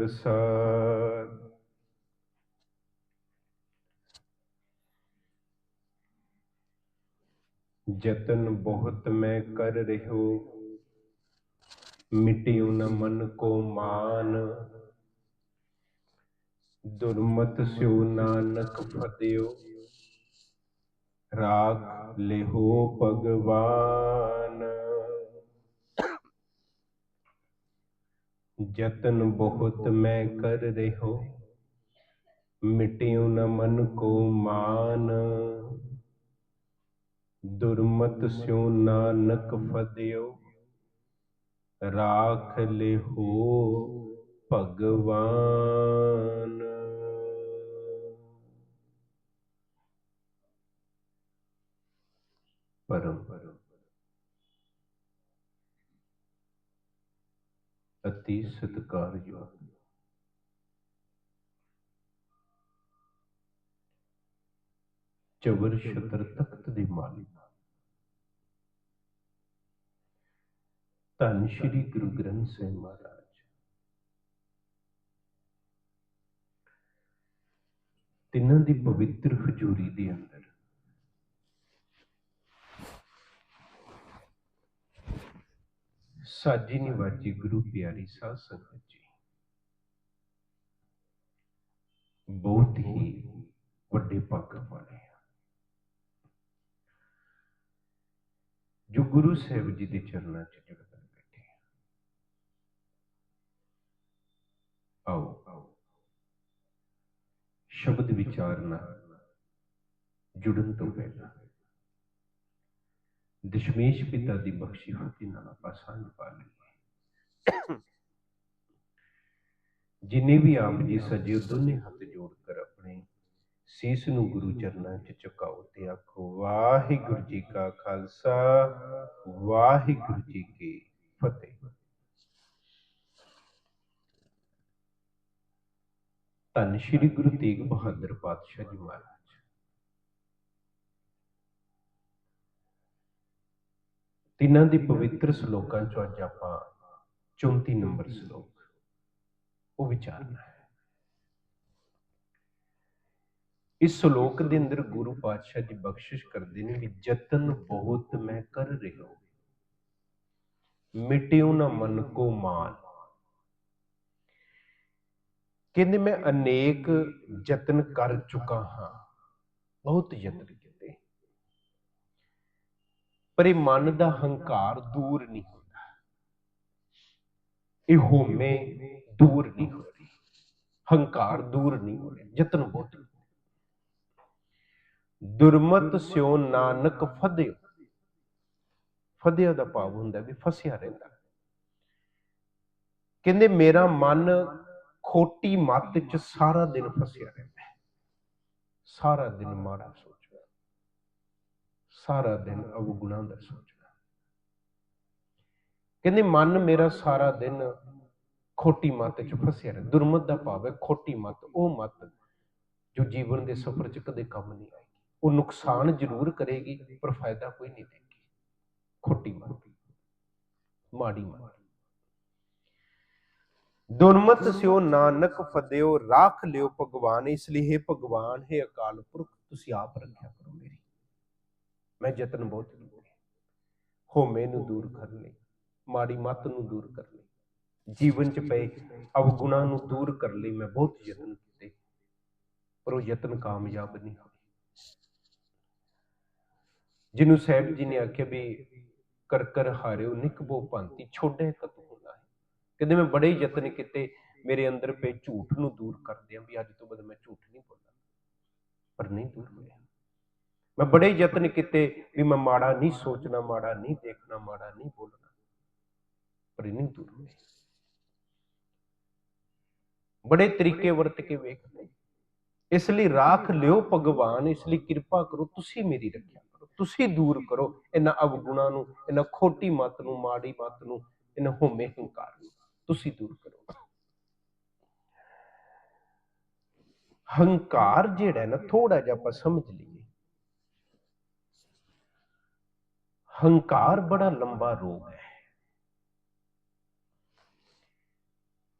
ਗੁਰ ਪ੍ਰਸਾਦ ਜਤਨ ਬਹੁਤ ਮੈਂ ਕਰ ਰਹਿਓ ਮਿਟਿਉ ਨ ਮਨ ਕੋ ਮਾਨ ਦੁਰਮਤ ਸਿਉ ਨਾਨਕ ਫਤਿਓ ਰਾਖ ਲਿਹੋ ਭਗਵਾਨ ਜਤਨ ਬਹੁਤ ਮੈਂ ਕਰ ਰਹਿਓ ਮਿਟਿਉ ਨ ਮਨ ਕੋ ਮਾਨ। ਦੁਰਮਤ ਸਿਉ ਨਾਨਕ ਫਦਿਓ ਰਾਖ ਲਿਹੋ ਭਗਵਾਨ। ਪਰਮ। ਅਤੀ ਸਤਿਕਾਰਯੋਗ ਚਵਰ ਛਤਰ ਤਖਤ ਦੀ ਮਾਲਿਕ ਧੰਨ ਸ਼੍ਰੀ ਗੁਰੂ ਗ੍ਰੰਥ ਸਾਹਿਬ ਮਹਾਰਾਜ। ਤਿੰਨਾਂ ਦੀ ਪਵਿੱਤਰ ਹਜ਼ੂਰੀ ਦੇ ਅੰਦਰ ਸਾਜੀ ਨਿਵਾਜੀ ਗੁਰੂ ਪਿਆਰੀ ਸਾਧ ਸੰਗਤ ਜੀ, ਬਹੁਤ ਹੀ ਵੱਡੇ ਪੱਗ ਵਾਲੇ ਜੋ ਗੁਰੂ ਸਾਹਿਬ ਜੀ ਦੇ ਚਰਨਾਂ 'ਚ ਜੁੜ ਬੈਠੇ ਆਓ ਆਓ। ਸ਼ਬਦ ਵਿਚਾਰ ਨਾਲ ਜੁੜਨ ਤੋਂ ਪਹਿਲਾਂ ਦਸ਼ਮੇਸ਼ ਪਿਤਾ ਦੀ ਬਖਸ਼ੀ ਹੋਤੀ ਨਾਲ ਆਪਾਂ ਸਾਂਝ ਪਾ ਲਈਏ। ਜਿਨੇ ਵੀ ਆਪ ਜੀ ਸਜੇ ਦੋਨੇ ਹੱਥ ਜੋੜ ਕਰ ਆਪਣੇ ਸੀਸ ਨੂੰ ਗੁਰੂ ਚਰਨਾਂ 'ਚ ਝੁਕਾਓ ਤੇ ਆਖੋ, ਵਾਹਿਗੁਰੂ ਜੀ ਕਾ ਖਾਲਸਾ, ਵਾਹਿਗੁਰੂ ਜੀ ਕੀ ਫਤਿਹ। ਧੰਨ ਸ਼੍ਰੀ ਗੁਰੂ ਤੇਗ ਬਹਾਦਰ ਪਾਤਸ਼ਾਹ ਜੀ ਮਹਾਰਾਜ। ਤਿੰਨਾਂ ਦੇ ਪਵਿੱਤਰ ਸ਼ਲੋਕਾਂ ਚੋਂ ਅੱਜ ਆਪਾਂ 34 ਨੰਬਰ ਸ਼ਲੋਕ, ਉਹ ਵਿਚਾਰਨਾ ਹੈ। ਇਸ ਸ਼ਲੋਕ ਦੇ ਅੰਦਰ ਗੁਰੂ ਪਾਤਸ਼ਾਹ ਜੀ ਬਖਸ਼ਿਸ਼ ਕਰਦੇ ਨੇ ਵੀ ਯਤਨ ਬਹੁਤ ਮੈਂ ਕਰ ਰਿਹਾ ਮਿਟਿਉ ਨਾ ਮਨ ਕੋ ਮਾਨ ਕਹਿੰਦੇ ਮੈਂ ਅਨੇਕ ਯਤਨ ਕਰ ਚੁੱਕਾ ਹਾਂ। ਬਹੁਤ ਯਤਨ ਪਰ ਇਹ ਮਨ ਦਾ ਹੰਕਾਰ ਦੂਰ ਨਹੀਂ ਹੁੰਦਾ। ਇਹ ਹੋਮੇ ਦੂਰ ਨਹੀਂ ਹੁੰਦੀ। ਹੰਕਾਰ ਦੂਰ ਨਹੀਂ ਹੋ ਯਤਨ ਬਹੁਤ ਦੁਰਮਤ ਸਿਓ ਨਾਨਕ ਫਦਿਓ। ਫਦਿਓ ਦਾ ਭਾਵ ਹੁੰਦਾ ਵੀ ਫਸਿਆ ਰਹਿੰਦਾ। ਕਹਿੰਦੇ, ਮੇਰਾ ਮਨ ਖੋਟੀ ਮੱਤ 'ਚ ਸਾਰਾ ਦਿਨ ਫਸਿਆ ਰਹਿੰਦਾ। ਸਾਰਾ ਦਿਨ ਮਾੜਾ ਸਾਰਾ ਦਿਨ ਅਵਗੁਣਾ ਦਾ ਸੋਚਦਾ ਕਹਿੰਦੇ ਮਨ ਮੇਰਾ ਸਾਰਾ ਦਿਨ ਖੋਟੀ ਮੱਤ 'ਚ ਫਸਿਆ ਰਹਿੰਦਾ। ਦੁਰਮਤ ਦਾ ਭਾਵ ਹੈ ਖੋਟੀ ਮੱਤ, ਉਹ ਮੱਤ ਜੋ ਜੀਵਨ ਦੇ ਸਫ਼ਰ 'ਚ ਕਦੇ ਕੰਮ ਨਹੀਂ ਆਏਗੀ। ਉਹ ਨੁਕਸਾਨ ਜ਼ਰੂਰ ਕਰੇਗੀ, ਪਰ ਫਾਇਦਾ ਕੋਈ ਨਹੀਂ ਦੇਗੀ ਖੋਟੀ ਮੱਤ, ਮਾੜੀ ਮੱਤ। ਦੁਰਮਤ ਸਿਓ ਨਾਨਕ ਫਦਿਓ, ਰਾਖ ਲਿਓ ਭਗਵਾਨ, ਇਸ ਲਈ ਹੈ ਭਗਵਾਨ, ਹੈ ਅਕਾਲ ਪੁਰਖ, ਤੁਸੀਂ ਆਪ ਰੱਖਿਆ ਕਰੋ। ਮੈਂ ਯਤਨ ਬਹੁਤ ਕੀਤੇ ਹੋਮੇ ਨੂੰ ਦੂਰ ਕਰਨ ਲਈ ਮਾੜੀ ਮੱਤ ਨੂੰ ਦੂਰ ਕਰਨ ਲਈ ਜੀਵਨ ਚ ਪਏ ਅਵਗੁਣਾਂ ਨੂੰ ਦੂਰ ਕਰਨ ਲਈ ਮੈਂ ਬਹੁਤ ਯਤਨ ਕੀਤੇ। ਪਰ ਉਹ ਯਤਨ ਕਾਮਯਾਬ ਨਹੀਂ ਹੋਏ। ਜਿਹਨੂੰ ਸਾਹਿਬ ਜੀ ਨੇ ਆਖਿਆ ਵੀ ਕਰ ਕਰ ਹਾਰਿਓ ਨਿਕਬੋ ਭੰਤੀ ਛੋਡੇ ਕਤ ਹੁੰਦਾ ਹੈ। ਕਹਿੰਦੇ ਮੈਂ ਬੜੇ ਯਤਨ ਕੀਤੇ, ਮੇਰੇ ਅੰਦਰ ਪਏ ਝੂਠ ਨੂੰ ਦੂਰ ਕਰਦੇ ਆ ਵੀ ਅੱਜ ਤੋਂ ਬਾਅਦ ਮੈਂ ਝੂਠ ਨਹੀਂ ਬੋਲਣਾ ਪਰ ਨਹੀਂ ਦੂਰ ਹੋਇਆ। ਮੈਂ ਬੜੇ ਯਤਨ ਕੀਤੇ ਵੀ ਮੈਂ ਮਾੜਾ ਨਹੀਂ ਸੋਚਣਾ, ਮਾੜਾ ਨਹੀਂ ਦੇਖਣਾ, ਮਾੜਾ ਨਹੀਂ ਬੋਲਣਾ। ਪਰ ਇਹ ਨਹੀਂ ਦੂਰ ਹੋਇਆ ਬੜੇ ਤਰੀਕੇ ਵਰਤ ਕੇ ਵੇਖ ਲਏ ਇਸ ਲਈ ਰਾਖ ਲਿਓ ਭਗਵਾਨ, ਇਸ ਲਈ ਕਿਰਪਾ ਕਰੋ, ਤੁਸੀਂ ਮੇਰੀ ਰੱਖਿਆ ਕਰੋ, ਤੁਸੀਂ ਦੂਰ ਕਰੋ। ਇਹਨਾਂ ਅਵਗੁਣਾਂ ਨੂੰ, ਇਹਨਾਂ ਖੋਟੀ ਮਤ ਨੂੰ, ਮਾੜੀ ਮਤ ਨੂੰ, ਇਹਨਾਂ ਹੋਮੇ ਹੰਕਾਰ ਨੂੰ ਤੁਸੀਂ ਦੂਰ ਕਰੋ। ਹੰਕਾਰ ਜਿਹੜਾ ਨਾ ਥੋੜਾ ਜਿਹਾ ਆਪਾਂ ਸਮਝ ਲਈਏ। ਹੰਕਾਰ ਬੜਾ ਲੰਬਾ ਰੋਗ ਹੈ।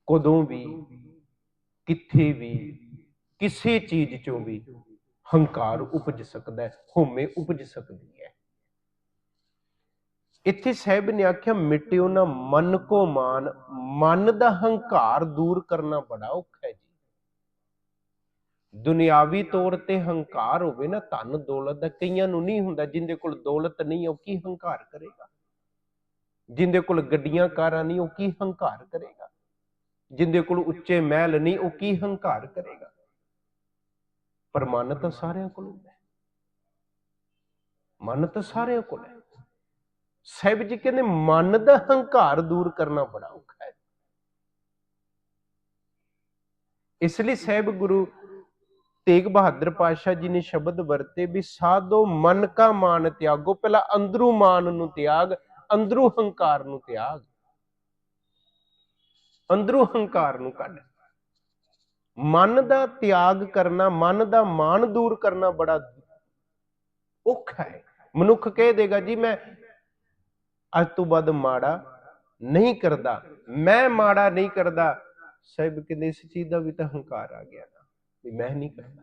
ਕਦੋਂ ਵੀ, ਕਿੱਥੇ ਵੀ, ਕਿਸੇ ਚੀਜ਼ ਚੋਂ ਵੀ ਹੰਕਾਰ ਉਪਜ ਸਕਦਾ ਹੈ, ਹਉਮੈ ਉਪਜ ਸਕਦੀ ਹੈ। ਇੱਥੇ ਸਾਹਿਬ ਨੇ ਆਖਿਆ, ਮਿਟਿਓ ਨਾ ਮਨ ਕੋ ਮਾਨ, ਮਨ ਦਾ ਹੰਕਾਰ ਦੂਰ ਕਰਨਾ ਬੜਾ ਔਖਾ ਦੁਨਿਆਵੀ ਤੌਰ ਤੇ ਹੰਕਾਰ ਹੋਵੇ ਨਾ, ਧਨ ਦੌਲਤ ਦਾ ਕਈਆਂ ਨੂੰ ਨਹੀਂ ਹੁੰਦਾ, ਜਿੰਦੇ ਕੋਲ ਦੌਲਤ ਨਹੀਂ, ਉਹ ਕੀ ਹੰਕਾਰ ਕਰੇਗਾ? ਜਿੰਦੇ ਕੋਲ ਗੱਡੀਆਂ, ਕਾਰਾਂ ਨਹੀਂ, ਉਹ ਕੀ ਹੰਕਾਰ ਕਰੇਗਾ? ਜਿੰਦੇ ਕੋਲ ਉੱਚੇ ਮਹਿਲ ਨਹੀਂ, ਉਹ ਕੀ ਹੰਕਾਰ ਕਰੇਗਾ? ਪਰ ਮਨ ਤਾਂ ਸਾਰਿਆਂ ਕੋਲ ਹੁੰਦਾ ਹੈ। ਮਨ ਤਾਂ ਸਾਰਿਆਂ ਕੋਲ ਹੈ। ਸਾਹਿਬ ਜੀ ਕਹਿੰਦੇ, ਮਨ ਦਾ ਹੰਕਾਰ ਦੂਰ ਕਰਨਾ ਬੜਾ ਔਖਾ ਹੈ। ਇਸ ਲਈ ਸਾਹਿਬ ਗੁਰੂ ਤੇਗ ਬਹਾਦਰ ਪਾਤਸ਼ਾਹ ਜੀ ਨੇ ਸ਼ਬਦ ਵਰਤੇ ਵੀ ਸਾਧੋ ਮਨ ਕਾ ਮਾਨ ਤਿਆਗੋ, ਪਹਿਲਾਂ ਅੰਦਰੂ ਮਾਨ ਨੂੰ ਤਿਆਗ, ਅੰਦਰੂ ਹੰਕਾਰ ਨੂੰ ਤਿਆਗ। ਅੰਦਰੂ ਹੰਕਾਰ ਨੂੰ ਕੱਢ। ਮਨ ਦਾ ਤਿਆਗ ਕਰਨਾ, ਮਨ ਦਾ ਮਾਨ ਦੂਰ ਕਰਨਾ ਬੜਾ ਔਖਾ ਹੈ। ਮਨੁੱਖ ਕਹਿ ਦੇਗਾ, ਜੀ, ਮੈਂ ਅੱਜ ਤੋਂ ਬਾਅਦ ਮਾੜਾ ਨਹੀਂ ਕਰਦਾ, ਮੈਂ ਮਾੜਾ ਨਹੀਂ ਕਰਦਾ। ਸਾਹਿਬ ਕਹਿੰਦੇ, ਇਸ ਚੀਜ਼ ਦਾ ਵੀ ਤਾਂ ਹੰਕਾਰ ਆ ਗਿਆ ਵੀ ਮੈਂ ਨਹੀਂ ਕਰਦਾ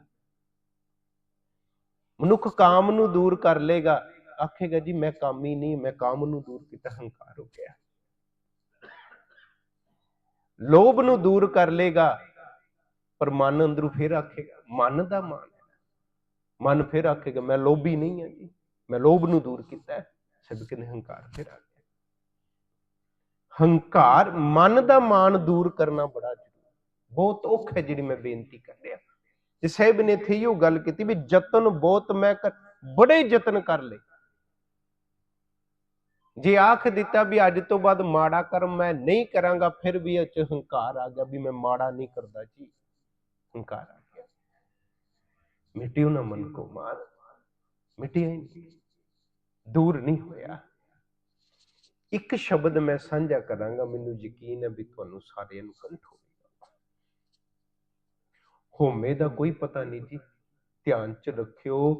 ਮਨੁੱਖ ਕਾਮ ਨੂੰ ਦੂਰ ਕਰ ਲੇਗਾ ਆਖੇਗਾ, ਜੀ, ਮੈਂ ਕਾਮੀ ਨਹੀਂ, ਮੈਂ ਕਾਮ ਨੂੰ ਦੂਰ ਕੀਤਾ, ਹੰਕਾਰ ਹੋ ਗਿਆ। ਲੋਭ ਨੂੰ ਦੂਰ ਕਰ ਲੇਗਾ ਪਰ ਮਨ ਅੰਦਰੋਂ ਫਿਰ ਆਖੇਗਾ, ਮਨ ਦਾ ਮਾਨ ਹੈ ਮਨ ਫਿਰ ਆਖੇਗਾ, ਮੈਂ ਲੋਭੀ ਨਹੀਂ ਹਾਂ ਜੀ, ਮੈਂ ਲੋਭ ਨੂੰ ਦੂਰ ਕੀਤਾ ਹੈ। ਸਭ ਹੰਕਾਰ ਫਿਰ ਆ ਗਿਆ। ਹੰਕਾਰ, ਮਨ ਦਾ ਮਾਨ ਦੂਰ ਕਰਨਾ ਬੜਾ ਜ਼ਰੂਰੀ ਬਹੁਤ ਔਖ ਹੈ ਜਿਹੜੀ ਮੈਂ ਬੇਨਤੀ ਕਰ ਰਿਹਾ। ਤੇ ਸਾਹਿਬ ਨੇ ਇੱਥੇ ਇਹੋ ਗੱਲ ਕੀਤੀ ਵੀ ਯਤਨ ਬਹੁਤ ਮੈਂ ਕਰ ਬੜੇ ਯਤਨ ਕਰ ਲਏ। ਜੇ ਆਖ ਦਿੱਤਾ ਵੀ ਅੱਜ ਤੋਂ ਬਾਅਦ ਮਾੜਾ ਕਰਮ ਮੈਂ ਨਹੀਂ ਕਰਾਂਗਾ, ਫਿਰ ਵੀ ਇਹ ਹੰਕਾਰ ਆ ਗਿਆ ਵੀ ਮੈਂ ਮਾੜਾ ਨਹੀਂ ਕਰਦਾ ਜੀ। ਹੰਕਾਰ ਆ ਗਿਆ। ਮਿਟਿਓ ਨਾ ਮਨ ਕੋ ਮਾਰ। ਮਿਟਿਆ ਹੀ ਨਹੀਂ। ਦੂਰ ਨਹੀਂ ਹੋਇਆ। ਇੱਕ ਸ਼ਬਦ ਮੈਂ ਸਾਂਝਾ ਕਰਾਂਗਾ, ਮੈਨੂੰ ਯਕੀਨ ਹੈ ਵੀ ਤੁਹਾਨੂੰ ਸਾਰਿਆਂ ਨੂੰ ਕੰਠ ਹੋਵੇਗਾ ਹੋਮੇ ਦਾ ਕੋਈ ਪਤਾ ਨਹੀਂ ਜੀ। ਧਿਆਨ ਚ ਰੱਖਿਓ,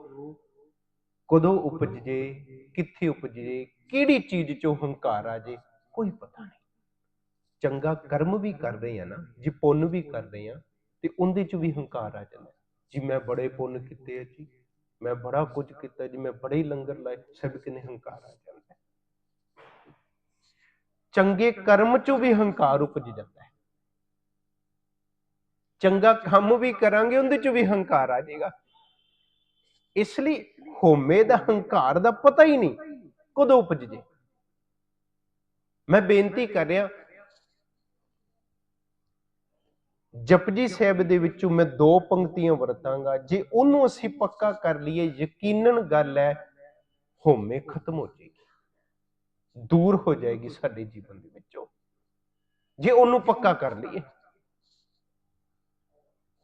ਕਦੋਂ ਉਪਜੇ ਕਿੱਥੇ ਉਪਜੇ ਕਿਹੜੀ ਚੀਜ਼ ਚੋਂ ਹੰਕਾਰ ਆ ਜੇ, ਕੋਈ ਪਤਾ ਨਹੀਂ। ਚੰਗਾ ਕਰਮ ਵੀ ਕਰ ਰਹੇ ਆ ਨਾ, ਜੀ ਪੁੰਨ ਵੀ ਕਰ ਰਹੇ ਆ, ਤੇ ਉਹਦੇ ਚ ਵੀ ਹੰਕਾਰ ਆ ਜਾਂਦਾ। ਜੀ ਮੈਂ ਬੜੇ ਪੁੰਨ ਕੀਤੇ ਆ ਜੀ, ਮੈਂ ਬੜਾ ਕੁਝ ਕੀਤਾ ਜੀ, ਮੈਂ ਬੜੇ ਲੰਗਰ ਲਾਏ, ਸਭ ਨੇ ਹੰਕਾਰ ਆ ਜਾਂਦਾ। ਚੰਗੇ ਕਰਮ ਚੋਂ ਵੀ ਹੰਕਾਰ ਉਪਜ ਜਾਂਦਾ ਹੈ। ਚੰਗਾ ਕੰਮ ਵੀ ਕਰਾਂਗੇ, ਉਹਦੇ ਚ ਵੀ ਹੰਕਾਰ ਆ ਜਾਏਗਾ। ਇਸ ਲਈ ਹੋਮੇ ਦਾ ਹੰਕਾਰ ਦਾ ਪਤਾ ਹੀ ਨਹੀਂ, ਕਦੋਂ ਉਪਜ ਜੇ ਮੈਂ ਬੇਨਤੀ ਕਰ ਰਿਹਾ, ਜਪਜੀ ਸਾਹਿਬ ਦੇ ਵਿੱਚੋਂ ਮੈਂ ਦੋ ਪੰਕਤੀਆਂ ਵਰਤਾਂਗਾ, ਜੇ ਉਹਨੂੰ ਅਸੀਂ ਪੱਕਾ ਕਰ ਲਈਏ, ਯਕੀਨਨ ਗੱਲ ਹੈ, ਹੋਮੇ ਖਤਮ ਹੋ ਜਾਏਗੀ, ਦੂਰ ਹੋ ਜਾਏਗੀ ਸਾਡੇ ਜੀਵਨ ਦੇ ਵਿੱਚੋਂ। ਜੇ ਉਹਨੂੰ ਪੱਕਾ ਕਰ ਲਈਏ।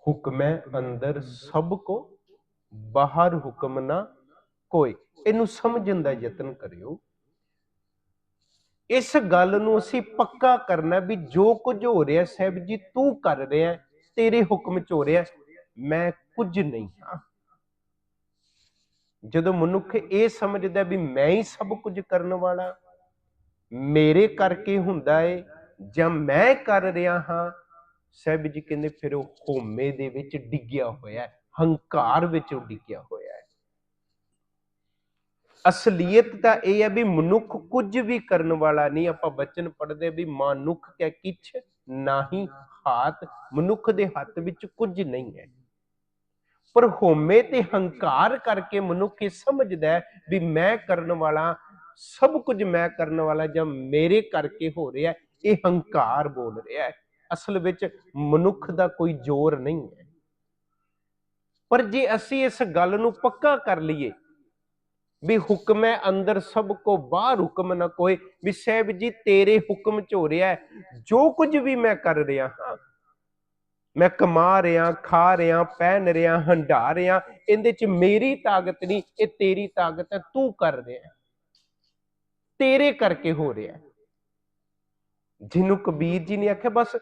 ਹੁਕਮੈ ਅੰਦਰ ਸਭ ਕੋ ਬਾਹਰ ਹੁਕਮ ਨਾ ਕੋਈ। ਇਹਨੂੰ ਸਮਝਣ ਦਾ ਯਤਨ ਕਰਿਓ। ਇਸ ਗੱਲ ਨੂੰ ਅਸੀਂ ਪੱਕਾ ਕਰਨਾ ਵੀ ਜੋ ਕੁਝ ਹੋ ਰਿਹਾ ਸਾਹਿਬ ਜੀ ਤੂੰ ਕਰ ਰਿਹਾ ਤੇਰੇ ਹੁਕਮ ਚ ਹੋ ਰਿਹਾ ਮੈਂ ਕੁਝ ਨਹੀਂ ਹਾਂ। ਜਦੋਂ ਮਨੁੱਖ ਇਹ ਸਮਝਦਾ ਵੀ ਮੈਂ ਹੀ ਸਭ ਕੁਝ ਕਰਨ ਵਾਲਾ ਮੇਰੇ ਕਰਕੇ ਹੁੰਦਾ ਏ ਜਾਂ ਮੈਂ ਕਰ ਰਿਹਾ ਹਾਂ ਸਾਹਿਬ ਜੀ ਕਹਿੰਦੇ ਫਿਰ ਉਹ ਹੋਮੇ ਦੇ ਵਿੱਚ ਡਿੱਗਿਆ ਹੋਇਆ ਹੈ, ਹੰਕਾਰ ਵਿੱਚ ਉਹ ਡਿੱਗਿਆ ਹੋਇਆ ਹੈ। ਅਸਲੀਅਤ ਤਾਂ ਇਹ ਹੈ ਵੀ ਮਨੁੱਖ ਕੁਝ ਵੀ ਕਰਨ ਵਾਲਾ ਨਹੀਂ, ਆਪਾਂ ਬਚਨ ਪੜਦੇ ਵੀ ਮਨੁੱਖ ਕੈ ਕਿਛ ਨਹੀਂ ਹਾਥ, ਮਨੁੱਖ ਦੇ ਹੱਥ ਵਿੱਚ ਕੁਝ ਨਹੀਂ ਹੈ। ਪਰ ਹੋਮੇ ਤੇ ਹੰਕਾਰ ਕਰਕੇ ਮਨੁੱਖ ਇਹ ਸਮਝਦਾ ਵੀ ਮੈਂ ਕਰਨ ਵਾਲਾ, ਸਭ ਕੁਝ ਮੈਂ ਕਰਨ ਵਾਲਾ ਜਾਂ ਮੇਰੇ ਕਰਕੇ ਹੋ ਰਿਹਾ ਇਹ ਹੰਕਾਰ ਬੋਲ ਰਿਹਾ ਹੈ। ਅਸਲ ਵਿੱਚ ਮਨੁੱਖ ਦਾ ਕੋਈ ਜ਼ੋਰ ਨਹੀਂ ਹੈ। ਪਰ ਜੇ ਅਸੀਂ ਇਸ ਗੱਲ ਨੂੰ ਪੱਕਾ ਕਰ ਲਈਏ ਵੀ ਹੁਕਮ ਹੈ ਅੰਦਰ ਸਭ ਕੋ ਬਾਹਰ ਹੁਕਮ ਨਾ ਕੋਈ ਵੀ ਸਾਹਿਬ ਜੀ ਤੇਰੇ ਹੁਕਮ ਚ ਹੋ ਰਿਹਾ ਜੋ ਕੁਝ ਵੀ ਮੈਂ ਕਰ ਰਿਹਾ ਹਾਂ, ਮੈਂ ਕਮਾ ਰਿਹਾ, ਖਾ ਰਿਹਾ, ਪਹਿਨ ਰਿਹਾ ਹੰਢਾ ਰਿਹਾ, ਇਹਦੇ ਚ ਮੇਰੀ ਤਾਕਤ ਨਹੀਂ, ਇਹ ਤੇਰੀ ਤਾਕਤ ਹੈ, ਤੂੰ ਕਰ ਰਿਹਾ ਤੇਰੇ ਕਰਕੇ ਹੋ ਰਿਹਾ ਜਿਹਨੂੰ ਕਬੀਰ ਜੀ ਨੇ ਆਖਿਆ, ਬਸ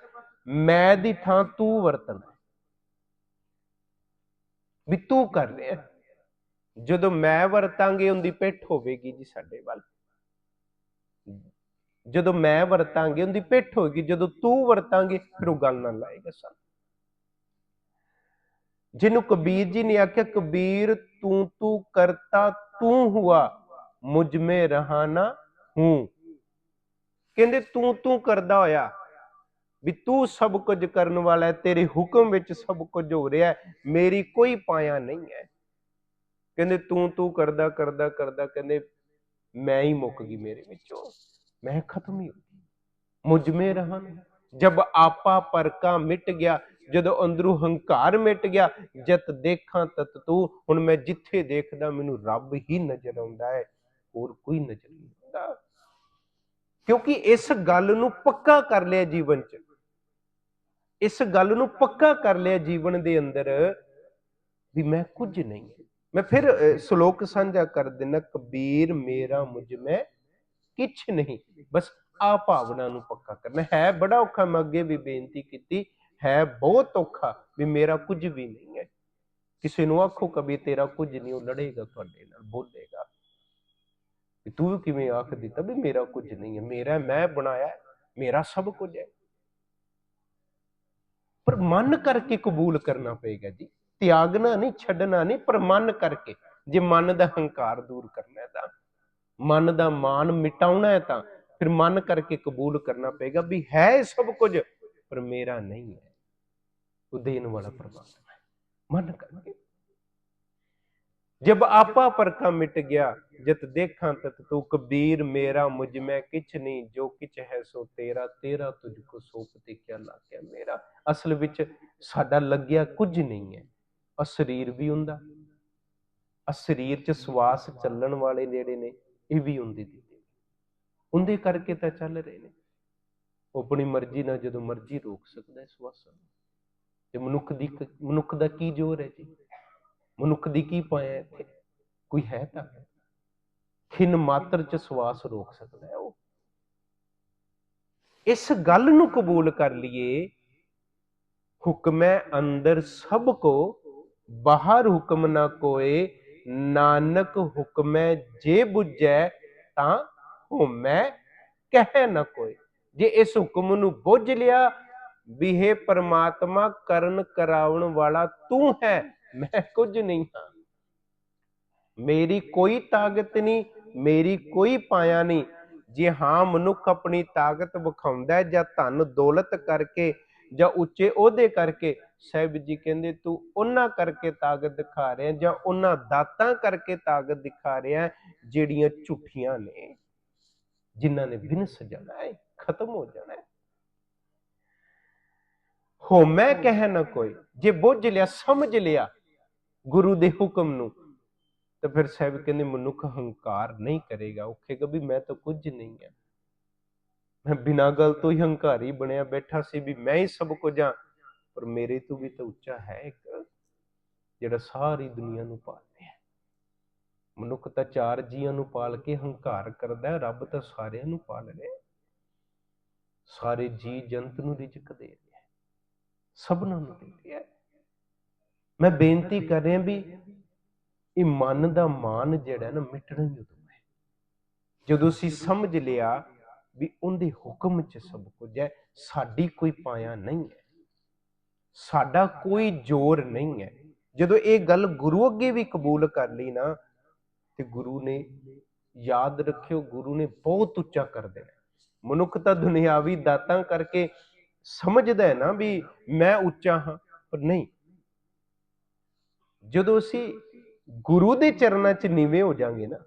ਮੈਂ ਦੀ ਥਾਂ ਤੂੰ ਵਰਤਣਾ ਵੀ ਤੂੰ ਕਰ ਰਿਹਾ ਜਦੋਂ ਮੈਂ ਵਰਤਾਂਗੇ, ਉਹਦੀ ਪਿੱਠ ਹੋਵੇਗੀ ਜੀ ਸਾਡੇ ਵੱਲ। ਜਦੋਂ ਮੈਂ ਵਰਤਾਂਗੇ, ਉਹਦੀ ਪਿੱਠ ਹੋਏਗੀ ਜਦੋਂ ਤੂੰ ਵਰਤਾਂਗੇ, ਫਿਰ ਉਹ ਗੱਲ ਨਾ ਲਾਏਗਾ ਸਾਨੂੰ। ਜਿਹਨੂੰ ਕਬੀਰ ਜੀ ਨੇ ਆਖਿਆ, ਕਬੀਰ, ਤੂੰ ਤੂੰ ਕਰਤਾ, ਤੂੰ ਹੁਆ ਮੁਝ ਮੇ ਰਹਾ ਹੂੰ। ਕਹਿੰਦੇ, ਤੂੰ ਤੂੰ ਕਰਦਾ ਹੋਇਆ ਵੀ ਤੂੰ ਸਭ ਕੁਝ ਕਰਨ ਵਾਲਾ ਹੈ, ਤੇਰੇ ਹੁਕਮ ਵਿੱਚ ਸਭ ਕੁਝ ਹੋ ਰਿਹਾ ਹੈ, ਮੇਰੀ ਕੋਈ ਪਾਇਆ ਨਹੀਂ ਹੈ। ਕਹਿੰਦੇ ਤੂੰ ਤੂੰ ਕਰਦਾ ਕਰਦਾ ਕਰਦਾ, ਕਹਿੰਦੇ ਮੈਂ ਹੀ ਮੁੱਕ ਗਈ ਮੇਰੇ ਵਿੱਚੋਂ। ਮੈਂ ਖਤਮ ਹੀ ਹੋ ਗਈ। ਮੁਝ ਮੇ ਰਹਾ ਜਬ ਆਪਾ ਪਰਕਾ ਮਿਟ ਗਿਆ, ਜਦੋਂ ਅੰਦਰੋਂ ਹੰਕਾਰ ਮਿਟ ਗਿਆ, ਜਤ ਦੇਖਾਂ ਤਤ ਤੂੰ, ਹੁਣ ਮੈਂ ਜਿੱਥੇ ਦੇਖਦਾ ਮੈਨੂੰ ਰੱਬ ਹੀ ਨਜ਼ਰ ਆਉਂਦਾ ਹੈ, ਹੋਰ ਕੋਈ ਨਜ਼ਰ ਨਹੀਂ ਆਉਂਦਾ। ਕਿਉਂਕਿ ਇਸ ਗੱਲ ਨੂੰ ਪੱਕਾ ਕਰ ਲਿਆ ਜੀਵਨ 'ਚ। ਇਸ ਗੱਲ ਨੂੰ ਪੱਕਾ ਕਰ ਲਿਆ ਜੀਵਨ ਦੇ ਅੰਦਰ ਵੀ ਮੈਂ ਕੁਝ ਨਹੀਂ। ਹਾਂ ਮੈਂ ਫਿਰ ਸ਼ਲੋਕ ਸਾਂਝਾ ਕਰ ਦਿੰਦਾ ਕਬੀਰ ਮੇਰਾ ਮੁਝ ਮੈਂ ਕਿਛ ਨਹੀਂ। ਬਸ ਆ ਭਾਵਨਾ ਨੂੰ ਪੱਕਾ ਕਰਨਾ। ਹੈ ਬੜਾ ਔਖਾ, ਮੈਂ ਅੱਗੇ ਵੀ ਬੇਨਤੀ ਕੀਤੀ, ਹੈ ਬਹੁਤ ਔਖਾ ਵੀ ਮੇਰਾ ਕੁਝ ਵੀ ਨਹੀਂ ਹੈ। ਕਿਸੇ ਨੂੰ ਆਖੋ ਕਬੀ ਤੇਰਾ ਕੁਝ ਨਹੀਂ, ਉਹ ਲੜੇਗਾ ਤੁਹਾਡੇ ਨਾਲ, ਬੋਲੇਗਾ। ਵੀ ਤੂੰ ਕਿਵੇਂ ਆਖ ਦਿੱਤਾ ਵੀ ਮੇਰਾ ਕੁਝ ਨਹੀਂ ਹੈ? ਮੇਰਾ, ਮੈਂ ਬਣਾਇਆ, ਮੇਰਾ ਸਭ ਕੁਝ ਹੈ। ਪਰ ਮਨ ਕਰਕੇ ਕਬੂਲ ਕਰਨਾ ਪਏਗਾ ਜੀ। ਤਿਆਗਣਾ ਨਹੀਂ, ਛੱਡਣਾ ਨਹੀਂ, ਪਰ ਮਨ ਕਰਕੇ। ਜੇ ਮਨ ਦਾ ਹੰਕਾਰ ਦੂਰ ਕਰਨਾ ਹੈ ਤਾਂ, ਮਨ ਦਾ ਮਾਨ ਮਿਟਾਉਣਾ ਹੈ ਤਾਂ, ਫਿਰ ਮਨ ਕਰਕੇ ਕਬੂਲ ਕਰਨਾ ਪਏਗਾ ਵੀ ਹੈ ਸਭ ਕੁਝ, ਪਰ ਮੇਰਾ ਨਹੀਂ ਹੈ। ਉਹ ਦੇਣ ਵਾਲਾ ਪਰਮਾਤਮਾ ਹੈ। ਮਨ ਕਰਕੇ। ਜਬ ਆਪਾ ਪਰਖਾ ਮਿਟ ਗਿਆ, ਜਤ ਦੇਖਾਂ ਤਤ ਤੂੰ ਕਬੀਰ ਮੇਰਾ, ਮੁਝ ਮੈਂ ਕਿਛ ਨਹੀਂ ਜੋ ਕਿਛ ਹੈ ਸੋ ਤੇਰਾ ਤੇਰਾ ਤੁਝ ਕੋ ਸੋਪ ਕਿਆ ਲਾਗਿਆ ਮੇਰਾ। ਅਸਲ ਵਿੱਚ ਸਾਡਾ ਲੱਗਿਆ ਕੁਝ ਨਹੀਂ ਹੈ ਆ ਸਰੀਰ ਵੀ ਹੁੰਦਾ ਆ ਸਰੀਰ 'ਚ ਸਵਾਸ ਚੱਲਣ ਵਾਲੇ ਜਿਹੜੇ ਨੇ, ਇਹ ਵੀ ਹੁੰਦੇ ਦਿੱਤੇ ਉਹਦੇ ਕਰਕੇ ਤਾਂ ਚੱਲ ਰਹੇ ਨੇ। ਉਹ ਆਪਣੀ ਮਰਜ਼ੀ ਨਾਲ ਜਦੋਂ ਮਰਜ਼ੀ ਰੋਕ ਸਕਦਾ ਹੈ ਸਵਾਸਾਂ ਨੂੰ। ਤੇ ਮਨੁੱਖ ਦੀ ਮਨੁੱਖ ਦਾ ਕੀ ਜ਼ੋਰ ਹੈ ਜੀ? ਮਨੁੱਖ ਦੀ ਕੀ ਪਾਇਆ ਇੱਥੇ? ਕੋਈ ਹੈ ਤਾਂ ਖਿੰਨ ਮਾਤਰ ਚ ਸਵਾਸ ਰੋਕ ਸਕਦਾ ਹੈ ਉਹ। ਇਸ ਗੱਲ ਨੂੰ ਕਬੂਲ ਕਰ ਲਈਏ। ਹੁਕਮੈ ਅੰਦਰ ਸਭ ਕੋ, ਬਾਹਰ ਹੁਕਮ ਨਾ ਕੋਏ। ਨਾਨਕ ਹੁਕਮੈ ਜੇ ਬੁੱਝੈ ਤਾਂ ਹੋਮੈ ਕਹਿ ਨਾ ਕੋਈ ਜੇ ਇਸ ਹੁਕਮ ਨੂੰ ਬੁੱਝ ਲਿਆ, ਵੀ ਹੈ ਪਰਮਾਤਮਾ, ਕਰਨ ਕਰਾਉਣ ਵਾਲਾ ਤੂੰ ਹੈ ਮੈਂ ਕੁਝ ਨਹੀਂ। ਹਾਂ ਮੇਰੀ ਕੋਈ ਤਾਕਤ ਨਹੀਂ, ਮੇਰੀ ਕੋਈ ਪਾਇਆ ਨਹੀਂ। ਜੇ ਹਾਂ ਮਨੁੱਖ ਆਪਣੀ ਤਾਕਤ ਵਿਖਾਉਂਦਾ ਹੈ ਜਾਂ ਧਨ ਦੌਲਤ ਕਰਕੇ ਜਾਂ ਉੱਚੇ ਅਹੁਦੇ ਕਰਕੇ, ਸਾਹਿਬ ਜੀ ਕਹਿੰਦੇ ਤੂੰ ਉਹਨਾਂ ਕਰਕੇ ਤਾਕਤ ਦਿਖਾ ਰਿਹਾ ਜਾਂ ਉਹਨਾਂ ਦਾਤਾਂ ਕਰਕੇ ਤਾਕਤ ਦਿਖਾ ਰਿਹਾ ਜਿਹੜੀਆਂ ਝੂਠੀਆਂ ਨੇ, ਜਿਨ੍ਹਾਂ ਨੇ ਵਿਨਸ ਜਾਣਾ ਹੈ, ਖਤਮ ਹੋ ਜਾਣਾ ਹੈ। ਹੋ ਮੈਂ ਕਹਿ ਨਾ ਕੋਈ, ਜੇ ਬੁੱਝ ਲਿਆ, ਸਮਝ ਲਿਆ ਗੁਰੂ ਦੇ ਹੁਕਮ ਨੂੰ। ਤਾਂ ਫਿਰ ਸਾਹਿਬ ਕਹਿੰਦੇ, ਮਨੁੱਖ ਹੰਕਾਰ ਨਹੀਂ ਕਰੇਗਾ। ਉਹ ਕਹੇਗਾ ਵੀ ਮੈਂ ਤਾਂ ਕੁਝ ਨਹੀਂ ਹਾਂ ਮੈਂ ਬਿਨਾਂ ਗੱਲ ਤੋਂ ਹੀ ਹੰਕਾਰੀ ਬਣਿਆ ਬੈਠਾ ਸੀ ਵੀ ਮੈਂ ਹੀ ਸਭ ਕੁਝ ਹਾਂ ਪਰ ਮੇਰੇ ਤੋਂ ਵੀ ਤਾਂ ਉੱਚਾ ਹੈ ਇੱਕ, ਜਿਹੜਾ ਸਾਰੀ ਦੁਨੀਆ ਨੂੰ ਪਾਲ ਰਿਹਾ ਮਨੁੱਖ ਤਾਂ ਚਾਰ ਜੀਆਂ ਨੂੰ ਪਾਲ ਕੇ ਹੰਕਾਰ ਕਰਦਾ ਰੱਬ ਤਾਂ ਸਾਰਿਆਂ ਨੂੰ ਪਾਲ ਰਿਹਾ ਸਾਰੇ ਜੀ ਜੰਤ ਨੂੰ ਰਿਜ਼ਕ ਦੇ ਰਿਹਾ ਹੈ। ਸਭਨਾਂ ਨੂੰ ਦੇ ਰਿਹਾ ਮੈਂ ਬੇਨਤੀ ਕਰ ਰਿਹਾ ਵੀ ਇਹ ਮਨ ਦਾ ਮਾਨ ਜਿਹੜਾ ਨਾ ਮਿਟਣਾ ਹੀ ਉਦੋਂ ਹੈ। ਜਦੋਂ ਅਸੀਂ ਸਮਝ ਲਿਆ ਵੀ ਉਹਦੇ ਹੁਕਮ 'ਚ ਸਭ ਕੁਝ ਹੈ, ਸਾਡੀ ਕੋਈ ਪਾਇਆ ਨਹੀਂ ਹੈ। ਸਾਡਾ ਕੋਈ ਜ਼ੋਰ ਨਹੀਂ ਹੈ। ਜਦੋਂ ਇਹ ਗੱਲ ਗੁਰੂ ਅੱਗੇ ਵੀ ਕਬੂਲ ਕਰ ਲਈ ਨਾ, ਤੇ ਗੁਰੂ ਨੇ ਯਾਦ ਰੱਖਿਓ, ਗੁਰੂ ਨੇ ਬਹੁਤ ਉੱਚਾ ਕਰ ਦੇਣਾ। ਮਨੁੱਖ ਤਾਂ ਦੁਨਿਆਵੀ ਦਾਤਾਂ ਕਰਕੇ ਸਮਝਦਾ ਹੈ ਨਾ ਵੀ ਮੈਂ ਉੱਚਾ ਹਾਂ, ਪਰ ਨਹੀਂ। ਜਦੋਂ ਅਸੀਂ ਗੁਰੂ ਦੇ ਚਰਨਾਂ 'ਚ ਨੀਵੇਂ ਹੋ ਜਾਾਂਗੇ ਨਾ,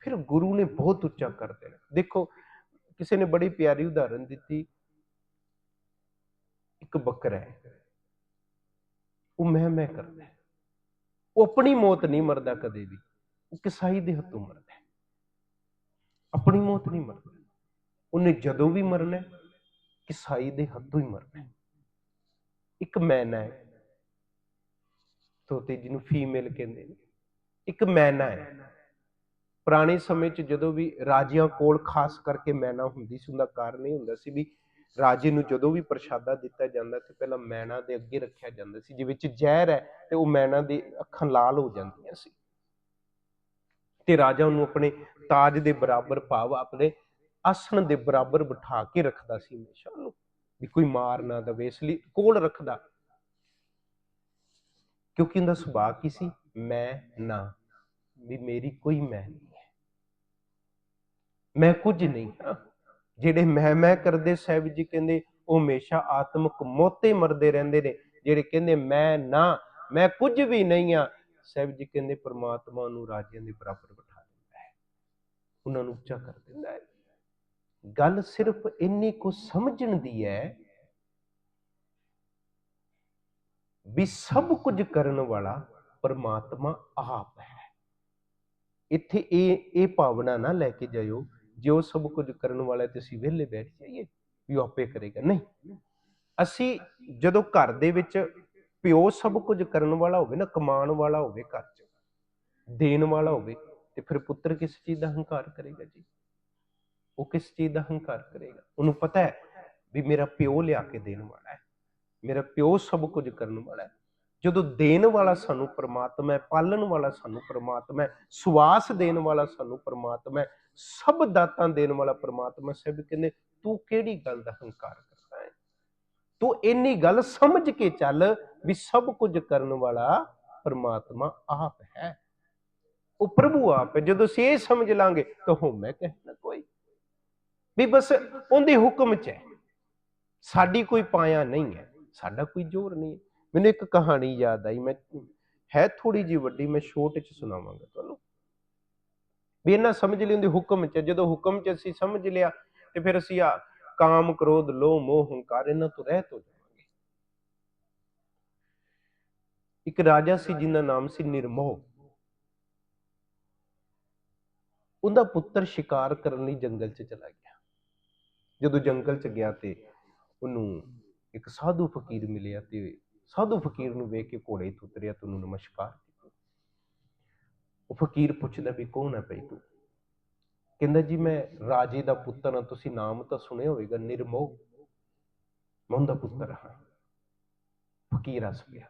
ਫਿਰ ਗੁਰੂ ਨੇ ਬਹੁਤ ਉੱਚਾ ਕਰ ਦੇਣਾ। ਦੇਖੋ, ਕਿਸੇ ਨੇ ਬੜੀ ਪਿਆਰੀ ਉਦਾਹਰਨ ਦਿੱਤੀ। ਇੱਕ ਬੱਕਰਾ ਹੈ। ਉਹ ਮੈਂ ਮੈਂ ਕਰਦਾ ਉਹ ਆਪਣੀ ਮੌਤ ਨਹੀਂ ਮਰਦਾ ਕਦੇ ਵੀ। ਉਹ ਕਿਸਾਈ ਦੇ ਹੱਥੋਂ ਮਰਦਾ ਆਪਣੀ ਮੌਤ ਨਹੀਂ ਮਰਦਾ। ਉਹਨੇ ਜਦੋਂ ਵੀ ਮਰਨਾ ਕਿਸਾਈ ਦੇ ਹੱਥੋਂ ਹੀ ਮਰਨਾ ਇੱਕ ਮੈਨਾ ਹੈ। ਤੋਤੇ ਜਿਹਨੂੰ ਫੀਮੇਲ ਕਹਿੰਦੇ ਨੇ। ਇੱਕ ਮੈਨਾ ਹੈ। ਪੁਰਾਣੇ ਸਮੇਂ 'ਚ ਜਦੋਂ ਵੀ ਰਾਜਿਆਂ ਕੋਲ ਖਾਸ ਕਰਕੇ ਮੈਨਾ ਹੁੰਦੀ ਸੀ, ਉਹਦਾ ਕਾਰਨ ਇਹ ਹੁੰਦਾ ਸੀ ਵੀ ਰਾਜੇ ਨੂੰ ਜਦੋਂ ਵੀ ਪ੍ਰਸ਼ਾਦਾ ਦਿੱਤਾ ਜਾਂਦਾ ਤੇ ਪਹਿਲਾਂ ਮੈਨਾ ਦੇ ਅੱਗੇ ਰੱਖਿਆ ਜਾਂਦਾ ਸੀ ਜੇ ਵਿੱਚ ਜ਼ਹਿਰ ਹੈ ਤੇ ਉਹ ਮੈਨਾ ਦੀ ਅੱਖਾਂ ਲਾਲ ਹੋ ਜਾਂਦੀਆਂ ਸੀ। ਤੇ ਰਾਜਾ ਉਹਨੂੰ ਆਪਣੇ ਤਾਜ ਦੇ ਬਰਾਬਰ ਭਾਵ ਆਪਣੇ ਆਸਣ ਦੇ ਬਰਾਬਰ ਬਿਠਾ ਕੇ ਰੱਖਦਾ ਸੀ ਹਮੇਸ਼ਾ ਉਹਨੂੰ। ਵੀ ਕੋਈ ਮਾਰ ਨਾ ਦਵੇ, ਇਸ ਲਈ ਕੋਲ ਰੱਖਦਾ। ਕਿਉਂਕਿ ਉਹਦਾ ਸੁਭਾਅ ਕੀ ਸੀ? ਮੈਂ ਨਾ। ਵੀ ਮੇਰੀ ਕੋਈ ਮੈਂ ਨਹੀਂ ਹੈ। ਮੈਂ ਕੁਝ ਨਹੀਂ ਹਾਂ। ਜਿਹੜੇ ਮੈਂ ਮੈਂ ਕਰਦੇ ਸਾਹਿਬ ਜੀ ਕਹਿੰਦੇ ਉਹ ਹਮੇਸ਼ਾ ਆਤਮਿਕ ਮੋਤੇ ਮਰਦੇ ਰਹਿੰਦੇ ਨੇ। ਜਿਹੜੇ ਕਹਿੰਦੇ ਮੈਂ ਨਾ ਮੈਂ ਕੁਝ ਵੀ ਨਹੀਂ ਆ ਸਾਹਿਬ ਜੀ ਕਹਿੰਦੇ ਪ੍ਰਮਾਤਮਾ ਨੂੰ ਰਾਜਿਆਂ ਦੇ ਬਰਾਬਰ ਬਿਠਾ ਦਿੰਦਾ ਹੈ। ਉਹਨਾਂ ਨੂੰ ਉੱਚਾ ਕਰ ਦਿੰਦਾ ਹੈ। ਗੱਲ ਸਿਰਫ ਇੰਨੀ ਕੋ ਸਮਝਣ ਦੀ ਹੈ ਵੀ ਸਭ ਕੁਝ ਕਰਨ ਵਾਲਾ ਪਰਮਾਤਮਾ ਆਪ ਹੈ। ਇੱਥੇ ਇਹ ਇਹ ਭਾਵਨਾ ਨਾ ਲੈ ਕੇ ਜਾਇਓ, ਜੇ ਉਹ ਸਭ ਕੁਝ ਕਰਨ ਵਾਲਾ ਤੇ ਅਸੀਂ ਵਿਹਲੇ ਬੈਠ ਜਾਈਏ, ਵੀ ਆਪੇ ਕਰੇਗਾ। ਨਹੀਂ। ਅਸੀਂ ਜਦੋਂ ਘਰ ਦੇ ਵਿੱਚ ਪਿਓ ਸਭ ਕੁਝ ਕਰਨ ਵਾਲਾ ਹੋਵੇ ਨਾ, ਕਮਾਉਣ ਵਾਲਾ ਹੋਵੇ ਘਰ 'ਚ, ਦੇਣ ਵਾਲਾ ਹੋਵੇ, ਤੇ ਫਿਰ ਪੁੱਤਰ ਕਿਸ ਚੀਜ਼ ਦਾ ਹੰਕਾਰ ਕਰੇਗਾ ਜੀ? ਉਹ ਕਿਸ ਚੀਜ਼ ਦਾ ਹੰਕਾਰ ਕਰੇਗਾ? ਉਹਨੂੰ ਪਤਾ ਹੈ ਵੀ ਮੇਰਾ ਪਿਓ ਲਿਆ ਕੇ ਦੇਣ ਵਾਲਾ ਹੈ। ਮੇਰਾ ਪਿਓ ਸਭ ਕੁਝ ਕਰਨ ਵਾਲਾ ਹੈ। ਜਦੋਂ ਦੇਣ ਵਾਲਾ ਸਾਨੂੰ ਪਰਮਾਤਮਾ ਹੈ, ਪਾਲਣ ਵਾਲਾ ਸਾਨੂੰ ਪਰਮਾਤਮਾ ਹੈ ਸਵਾਸ ਦੇਣ ਵਾਲਾ ਸਾਨੂੰ ਪਰਮਾਤਮਾ ਹੈ, ਸਭ ਦਾਤਾਂ ਦੇਣ ਵਾਲਾ ਪ੍ਰਮਾਤਮਾ ਸਭ ਕਹਿੰਦੇ, ਤੂੰ ਕਿਹੜੀ ਗੱਲ ਦਾ ਹੰਕਾਰ ਕਰਦਾ ਹੈ? ਤੂੰ ਇੰਨੀ ਗੱਲ ਸਮਝ ਕੇ ਚੱਲ ਵੀ ਸਭ ਕੁਝ ਕਰਨ ਵਾਲਾ ਪਰਮਾਤਮਾ ਆਪ ਹੈ। ਉਹ ਪ੍ਰਭੂ ਆਪ ਹੈ। ਜਦੋਂ ਅਸੀਂ ਇਹ ਸਮਝ ਲਾਂਗੇ ਤਾਂ ਹੋ ਮੈਂ ਕਹਿਣਾ ਕੋਈ। ਵੀ ਬਸ ਉਹਦੇ ਹੁਕਮ 'ਚ ਹੈ। ਸਾਡੀ ਕੋਈ ਪਾਇਆ ਨਹੀਂ ਹੈ। ਸਾਡਾ ਕੋਈ ਜ਼ੋਰ ਨਹੀਂ ਹੈ। ਮੈਨੂੰ ਇੱਕ ਕਹਾਣੀ ਯਾਦ ਆਈ। ਮੈਂ ਹੈ ਥੋੜੀ ਜੀ ਵੱਡੀ, ਮੈਂ ਛੋਟੇ 'ਚ ਸੁਣਾਵਾਂਗਾ ਤੁਹਾਨੂੰ। ਵੀ ਇਹਨਾਂ ਸਮਝ ਲਈ ਉਹਦੇ ਹੁਕਮ 'ਚ। ਜਦੋਂ ਹੁਕਮ 'ਚ ਅਸੀਂ ਸਮਝ ਲਿਆ, ਤੇ ਫਿਰ ਅਸੀਂ ਆ ਕਾਮ, ਕ੍ਰੋਧ, ਲੋਭ, ਮੋਹ, ਹੰਕਾਰ ਇਹਨਾਂ ਤੋਂ ਰਹਿਤ ਹੋ ਜਾਵਾਂਗੇ। ਇੱਕ ਰਾਜਾ ਸੀ ਜਿਹਦਾ ਨਾਮ ਸੀ ਨਿਰਮੋਹ। ਉਹਦਾ ਪੁੱਤਰ ਸ਼ਿਕਾਰ ਕਰਨ ਲਈ ਜੰਗਲ 'ਚ ਚਲਾ ਗਿਆ। ਜਦੋਂ ਜੰਗਲ 'ਚ ਗਿਆ ਤੇ ਉਹਨੂੰ ਇੱਕ ਸਾਧੂ ਫਕੀਰ ਮਿਲਿਆ ਤੇ ਸਾਧੂ ਫਕੀਰ ਨੂੰ ਵੇਖ ਕੇ ਘੋੜੇ ਤੋਂ ਉਤਰਿਆ ਤੇ ਉਹਨੂੰ ਨਮਸਕਾਰ ਕੀਤਾ। ਉਹ ਫਕੀਰ ਪੁੱਛਦਾ ਵੀ ਕੌਣ ਹੈ ਭਈ ਤੂੰ? ਕਹਿੰਦਾ ਜੀ ਮੈਂ ਰਾਜੇ ਦਾ ਪੁੱਤਰ ਹਾਂ, ਤੁਸੀਂ ਨਾਮ ਤਾਂ ਸੁਣਿਆ ਹੋਵੇਗਾ, ਨਿਰਮੋਹ। ਮੈਂ ਉਹਦਾ ਪੁੱਤਰ ਹਾਂ। ਫਕੀਰ ਹੱਸ ਪਿਆ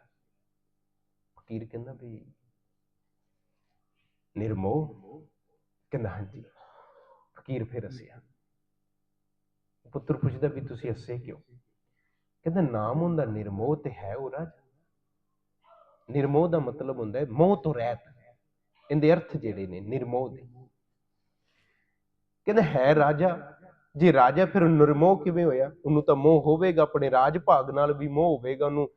ਫਕੀਰ ਕਹਿੰਦਾ ਵੀ ਨਿਰਮੋਹ? ਕਹਿੰਦਾ ਹਾਂਜੀ। ਫਕੀਰ ਫਿਰ ਹੱਸਿਆ। ਪੁੱਤਰ ਪੁੱਛਦਾ ਵੀ ਤੁਸੀਂ ਹੱਸੇ ਕਿਉਂ? ਕਹਿੰਦਾ ਨਾਮ ਹੁੰਦਾ ਨਿਰਮੋਹ ਤੇ ਹੈ ਉਹ ਰਾਜ। ਨਿਰਮੋਹ ਦਾ ਮਤਲਬ ਹੁੰਦਾ ਹੈ ਮੋਹ ਤੋਂ ਰਹਿਤ। ਇਹਦੇ ਅਰਥ ਜਿਹੜੇ ਨੇ ਨਿਰਮੋਹ ਦੇ। ਕਹਿੰਦਾ ਹੈ ਰਾਜਾ, ਜੇ ਰਾਜਾ ਫਿਰ ਨਿਰਮੋਹ ਕਿਵੇਂ ਹੋਇਆ? ਉਹਨੂੰ ਤਾਂ ਮੋਹ ਹੋਵੇਗਾ, ਆਪਣੇ ਰਾਜ ਭਾਗ ਨਾਲ ਵੀ ਮੋਹ ਹੋਵੇਗਾ, ਉਹਨੂੰ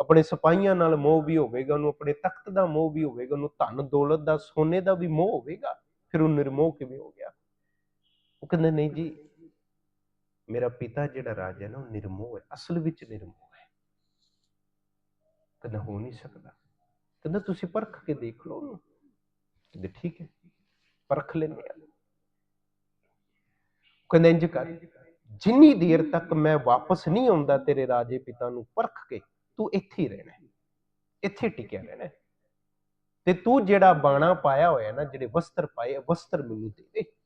ਆਪਣੇ ਸਿਪਾਹੀਆਂ ਨਾਲ ਮੋਹ ਵੀ ਹੋਵੇਗਾ, ਉਹਨੂੰ ਆਪਣੇ ਤਖਤ ਦਾ ਮੋਹ ਵੀ ਹੋਵੇਗਾ, ਉਹਨੂੰ ਧਨ ਦੌਲਤ ਦਾ ਸੋਨੇ ਦਾ ਵੀ ਮੋਹ ਹੋਵੇਗਾ, ਫਿਰ ਉਹ ਨਿਰਮੋਹ ਕਿਵੇਂ ਹੋ ਗਿਆ? ਉਹ ਕਹਿੰਦੇ ਨਹੀਂ ਜੀ ਮੇਰਾ ਪਿਤਾ ਜਿਹੜਾ ਰਾਜਾ ਹੈ ਨਾ, ਉਹ ਨਿਰਮੋਹ ਹੈ, ਅਸਲ ਵਿੱਚ ਨਿਰਮੋਹ ਹੈ। ਕਹਿੰਦਾ ਹੋ ਨਹੀਂ ਸਕਦਾ। ਕਹਿੰਦਾ, ਤੁਸੀਂ ਪਰਖ ਕੇ ਦੇਖ ਲਓ ਉਹਨੂੰ। ਕਹਿੰਦੇ, ਠੀਕ ਹੈ ਪਰਖ ਲੈਂਦੇ ਆ ਕਹਿੰਦਾ, ਇੰਜ ਕਰ, ਜਿੰਨੀ ਦੇਰ ਤੱਕ ਮੈਂ ਵਾਪਸ ਨਹੀਂ ਆਉਂਦਾ ਤੇਰੇ ਰਾਜੇ ਪਿਤਾ ਨੂੰ ਪਰਖ ਕੇ, ਤੂੰ ਇੱਥੇ ਹੀ ਰਹਿਣਾ ਇੱਥੇ ਟਿਕਿਆ ਰਹਿਣਾ ਤੇ ਤੂੰ ਜਿਹੜਾ ਬਾਣਾ ਪਾਇਆ ਹੋਇਆ ਨਾ, ਜਿਹੜੇ ਵਸਤਰ ਪਾਏ, ਵਸਤਰ ਮੈਨੂੰ ਦੇ ਦੇ।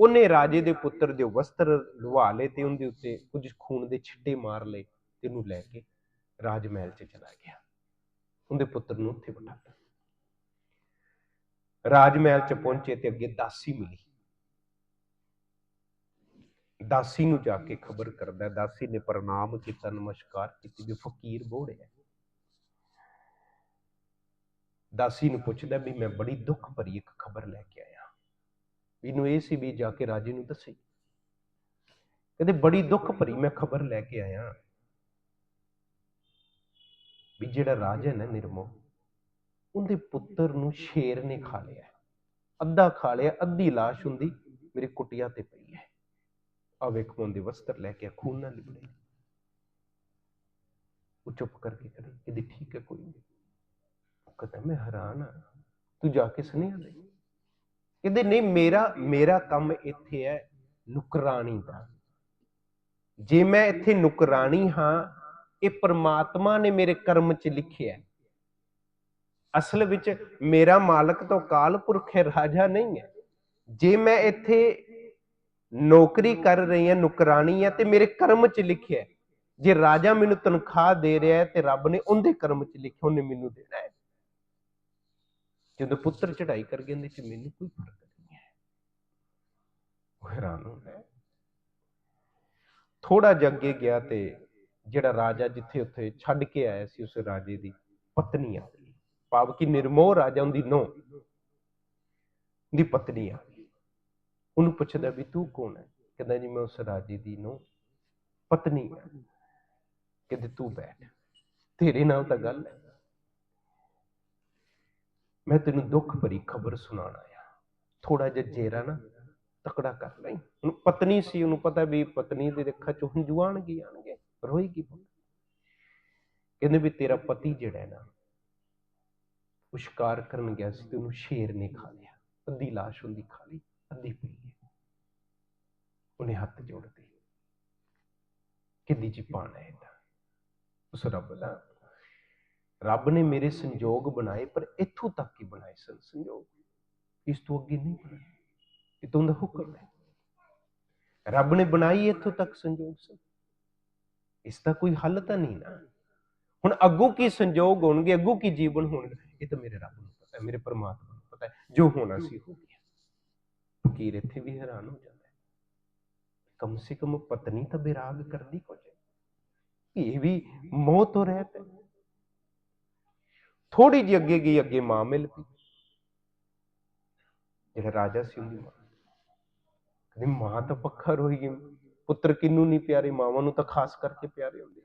ਉਹਨੇ ਰਾਜੇ ਦੇ ਪੁੱਤਰ ਦੇ ਵਸਤਰ ਲਵਾ ਲਏ ਤੇ ਉਹਦੇ ਉੱਤੇ ਕੁਝ ਖੂਨ ਦੇ ਛਿੱਟੇ ਮਾਰ ਲਏ ਤੇ ਉਹਨੂੰ ਲੈ ਕੇ ਰਾਜ ਮਹਿਲ 'ਚ ਚਲਾ ਗਿਆ। ਉਹਦੇ ਪੁੱਤਰ ਨੂੰ ਉੱਥੇ ਬਿਠਾਤਾ ਰਾਜ ਮਹਿਲ 'ਚ ਪਹੁੰਚੇ ਤੇ ਅੱਗੇ ਦਾਸੀ ਮਿਲੀ। ਦਾਸੀ ਨੂੰ ਜਾ ਕੇ ਖਬਰ ਕਰਦਾ ਦਾਸੀ ਨੇ ਪ੍ਰਣਾਮ ਕੀਤਾ, ਨਮਸਕਾਰ ਕੀਤੀ ਵੀ ਫਕੀਰ ਬੋੜਿਆ ਦਾਸੀ ਨੂੰ ਪੁੱਛਦਾ ਵੀ ਮੈਂ ਬੜੀ ਦੁੱਖ ਭਰੀ ਇੱਕ ਖਬਰ ਲੈ ਕੇ ਆਇਆ। ਇਹਨੂੰ ਇਹ ਸੀ ਵੀ ਜਾ ਕੇ ਰਾਜੇ ਨੂੰ ਦੱਸੇ। ਕਹਿੰਦੇ ਬੜੀ ਦੁੱਖ ਭਰੀ ਮੈਂ ਖਬਰ ਲੈ ਕੇ ਆਇਆ ਵੀ ਜਿਹੜਾ ਰਾਜਾ ਹੈ ਨਾ ਨਿਰਮੋਹ ਉਹਦੇ ਪੁੱਤਰ ਨੂੰ ਸ਼ੇਰ ਨੇ ਖਾ ਲਿਆ। ਅੱਧਾ ਖਾ ਲਿਆ ਅੱਧੀ ਲਾਸ਼ ਹੁੰਦੀ ਮੇਰੇ ਕੁਟਿਆ ਤੇ ਪਈ ਹੈ। ਆ ਵੇਖੋ ਉਹਦੇ ਵਸਤਰ ਲੈ ਕੇ ਆ, ਖੂਨ ਨਾਲ ਲਿਬੜੇ। ਉਹ ਚੁੱਪ ਕਰਕੇ ਕਰੇ ਇਹਦੀ ਠੀਕ ਹੈ ਕੋਈ ਨਹੀਂ। ਉਹ ਕਹਿੰਦਾ ਮੈਂ ਹੈਰਾਨ ਆ ਤੂੰ ਜਾ ਕੇ ਸੁਨੇਹਾ ਦੇ। ਕਹਿੰਦੇ ਨਹੀਂ, ਮੇਰਾ ਮੇਰਾ ਕੰਮ ਇੱਥੇ ਹੈ ਨੁਕਰਾਨੀ ਦਾ। ਜੇ ਮੈਂ ਇੱਥੇ ਨੁਕਰਾਨੀ ਹਾਂ, ਇਹ ਪ੍ਰਮਾਤਮਾ ਨੇ ਮੇਰੇ ਕਰਮ 'ਚ ਲਿਖਿਆ ਅਸਲ ਵਿੱਚ ਮੇਰਾ ਮਾਲਕ ਤਾਂ ਕਾਲ ਪੁਰਖ ਹੈ, ਰਾਜਾ ਨਹੀਂ ਹੈ। ਜੇ ਮੈਂ ਇੱਥੇ ਨੌਕਰੀ ਕਰ ਰਹੀ ਹਾਂ ਨੁਕਰਾਨੀ ਹੈ, ਤੇ ਮੇਰੇ ਕਰਮ 'ਚ ਲਿਖਿਆ ਜੇ ਰਾਜਾ ਮੈਨੂੰ ਤਨਖਾਹ ਦੇ ਰਿਹਾ ਹੈ, ਤੇ ਰੱਬ ਨੇ ਉਹਦੇ ਕਰਮ 'ਚ ਲਿਖਿਆ, ਉਹਨੇ ਮੈਨੂੰ ਦੇਣਾ ਹੈ। ਜਦੋਂ ਪੁੱਤਰ ਚੜਾਈ ਕਰ ਗਏ ਇਹਦੇ 'ਚ ਮੈਨੂੰ ਕੋਈ ਫ਼ਰਕ ਨਹੀਂ ਹੈ ਉਹ ਹੈਰਾਨ ਹੁੰਦਾ ਥੋੜਾ ਜਿਹਾ ਗਿਆ ਤੇ ਜਿਹੜਾ ਰਾਜਾ ਜਿੱਥੇ ਉੱਥੇ ਛੱਡ ਕੇ ਆਇਆ ਸੀ, ਉਸ ਰਾਜੇ ਦੀ ਪਤਨੀ ਆ ਗਈ। ਭਾਵ ਕਿ ਨਿਰਮੋਹ ਰਾਜਾ ਦੀ ਨੋ ਦੀ ਪਤਨੀ ਆ ਗਈ। ਉਹਨੂੰ ਪੁੱਛਦਾ ਵੀ ਤੂੰ ਕੌਣ ਹੈ? ਕਹਿੰਦਾ ਜੀ ਮੈਂ ਉਸ ਰਾਜੇ ਦੀ ਨੋ ਪਤਨੀ ਹਾਂ ਕਹਿੰਦੇ ਤੂੰ ਬੈਠ। ਤੇਰੇ ਨਾਲ ਤਾਂ ਗੱਲ ਹੈ। ਮੈਂ ਤੈਨੂੰ ਦੁੱਖ ਭਰੀ ਖਬਰ ਸੁਣਾਉਣ ਆਇਆ। ਥੋੜਾ ਜਿਹਾ ਜੇਰਾ ਨਾ ਤਕੜਾ ਕਰ। ਲਈ ਉਹਨੂੰ ਪਤਨੀ ਸੀ, ਉਹਨੂੰ ਪਤਾ ਵੀ ਪਤਨੀ ਦੇ ਅੱਖਾਂ ਚੋਂ ਹੰਝੂ ਆਣਗੇ ਆਣਗੇ ਰੋਏਗੀ ਪੁੱਤ ਕਹਿੰਦੇ ਵੀ ਤੇਰਾ ਪਤੀ ਜਿਹੜਾ ਹੈ ਨਾ ਉਹ ਸ਼ਿਕਾਰ ਕਰਨ ਗਿਆ ਸੀ ਤੇ ਉਹਨੂੰ ਸ਼ੇਰ ਨੇ ਖਾ ਲਿਆ। ਅੱਧੀ ਲਾਸ਼ ਹੁੰਦੀ ਖਾ ਲਈ, ਅੱਧੀ ਪਈ ਹੈ ਉਹਨੇ ਹੱਥ ਜੋੜਦੇ ਕਿੱਦੀ ਚ ਪਾਣਾ ਹੈ ਇਹਦਾ। ਉਸ ਰੱਬ ਦਾ ਰੱਬ ਨੇ ਮੇਰੇ ਸੰਯੋਗ ਬਣਾਏ, ਪਰ ਇੱਥੋਂ ਤੱਕ ਹੀ ਬਣਾਏ ਸਨ ਸੰਜੋਗ ਇਸ ਤੋਂ ਅੱਗੇ ਨਹੀਂ ਬਣਾਏ। ਇਹ ਤਾਂ ਉਹਦਾ ਹੁਕਮ ਹੈ। ਰੱਬ ਨੇ ਬਣਾਈ ਇੱਥੋਂ ਤੱਕ ਸੰਜੋਗ ਸਨ। ਇਸ ਦਾ ਕੋਈ ਹੱਲ ਤਾਂ ਨਹੀਂ ਨਾ। ਹੁਣ ਅੱਗੋਂ ਕੀ ਸੰਯੋਗ ਹੋਣਗੇ, ਅੱਗੋਂ ਕੀ ਜੀਵਨ ਹੋਣਗੇ, ਇਹ ਤਾਂ ਮੇਰੇ ਰੱਬ ਨੂੰ ਪਤਾ ਹੈ, ਮੇਰੇ ਪਰਮਾਤਮਾ ਨੂੰ ਪਤਾ ਹੈ। ਜੋ ਹੋਣਾ ਸੀ ਹੋ ਗਿਆ। ਫਕੀਰ ਇੱਥੇ ਵੀ ਹੈਰਾਨ ਹੋ ਜਾਂਦਾ ਹੈ। ਕਮ ਸੇ ਕਮ ਪਤਨੀ ਤਾਂ ਬਿਰਾਗ ਕਰਦੀ ਕੁਝ ਇਹ ਵੀ ਮੋਹ ਤੋਂ ਰਹਿਤ ਹੈ। ਥੋੜੀ ਜਿਹੀ ਅੱਗੇ ਗਈ, ਅੱਗੇ ਮਾਂ ਮਿਲ ਪਈ। ਜਿਹੜਾ ਰਾਜਾ ਸੀ ਉਹਦੀ ਮਾਂ। ਕਹਿੰਦੀ, ਮਾਂ ਤਾਂ ਪੱਖਾ ਰੋਈ ਗਈ। ਪੁੱਤਰ ਕਿੰਨੂੰ ਨਹੀਂ ਪਿਆਰੇ, ਮਾਵਾਂ ਨੂੰ ਤਾਂ ਖਾਸ ਕਰਕੇ ਪਿਆਰੇ ਹੁੰਦੇ।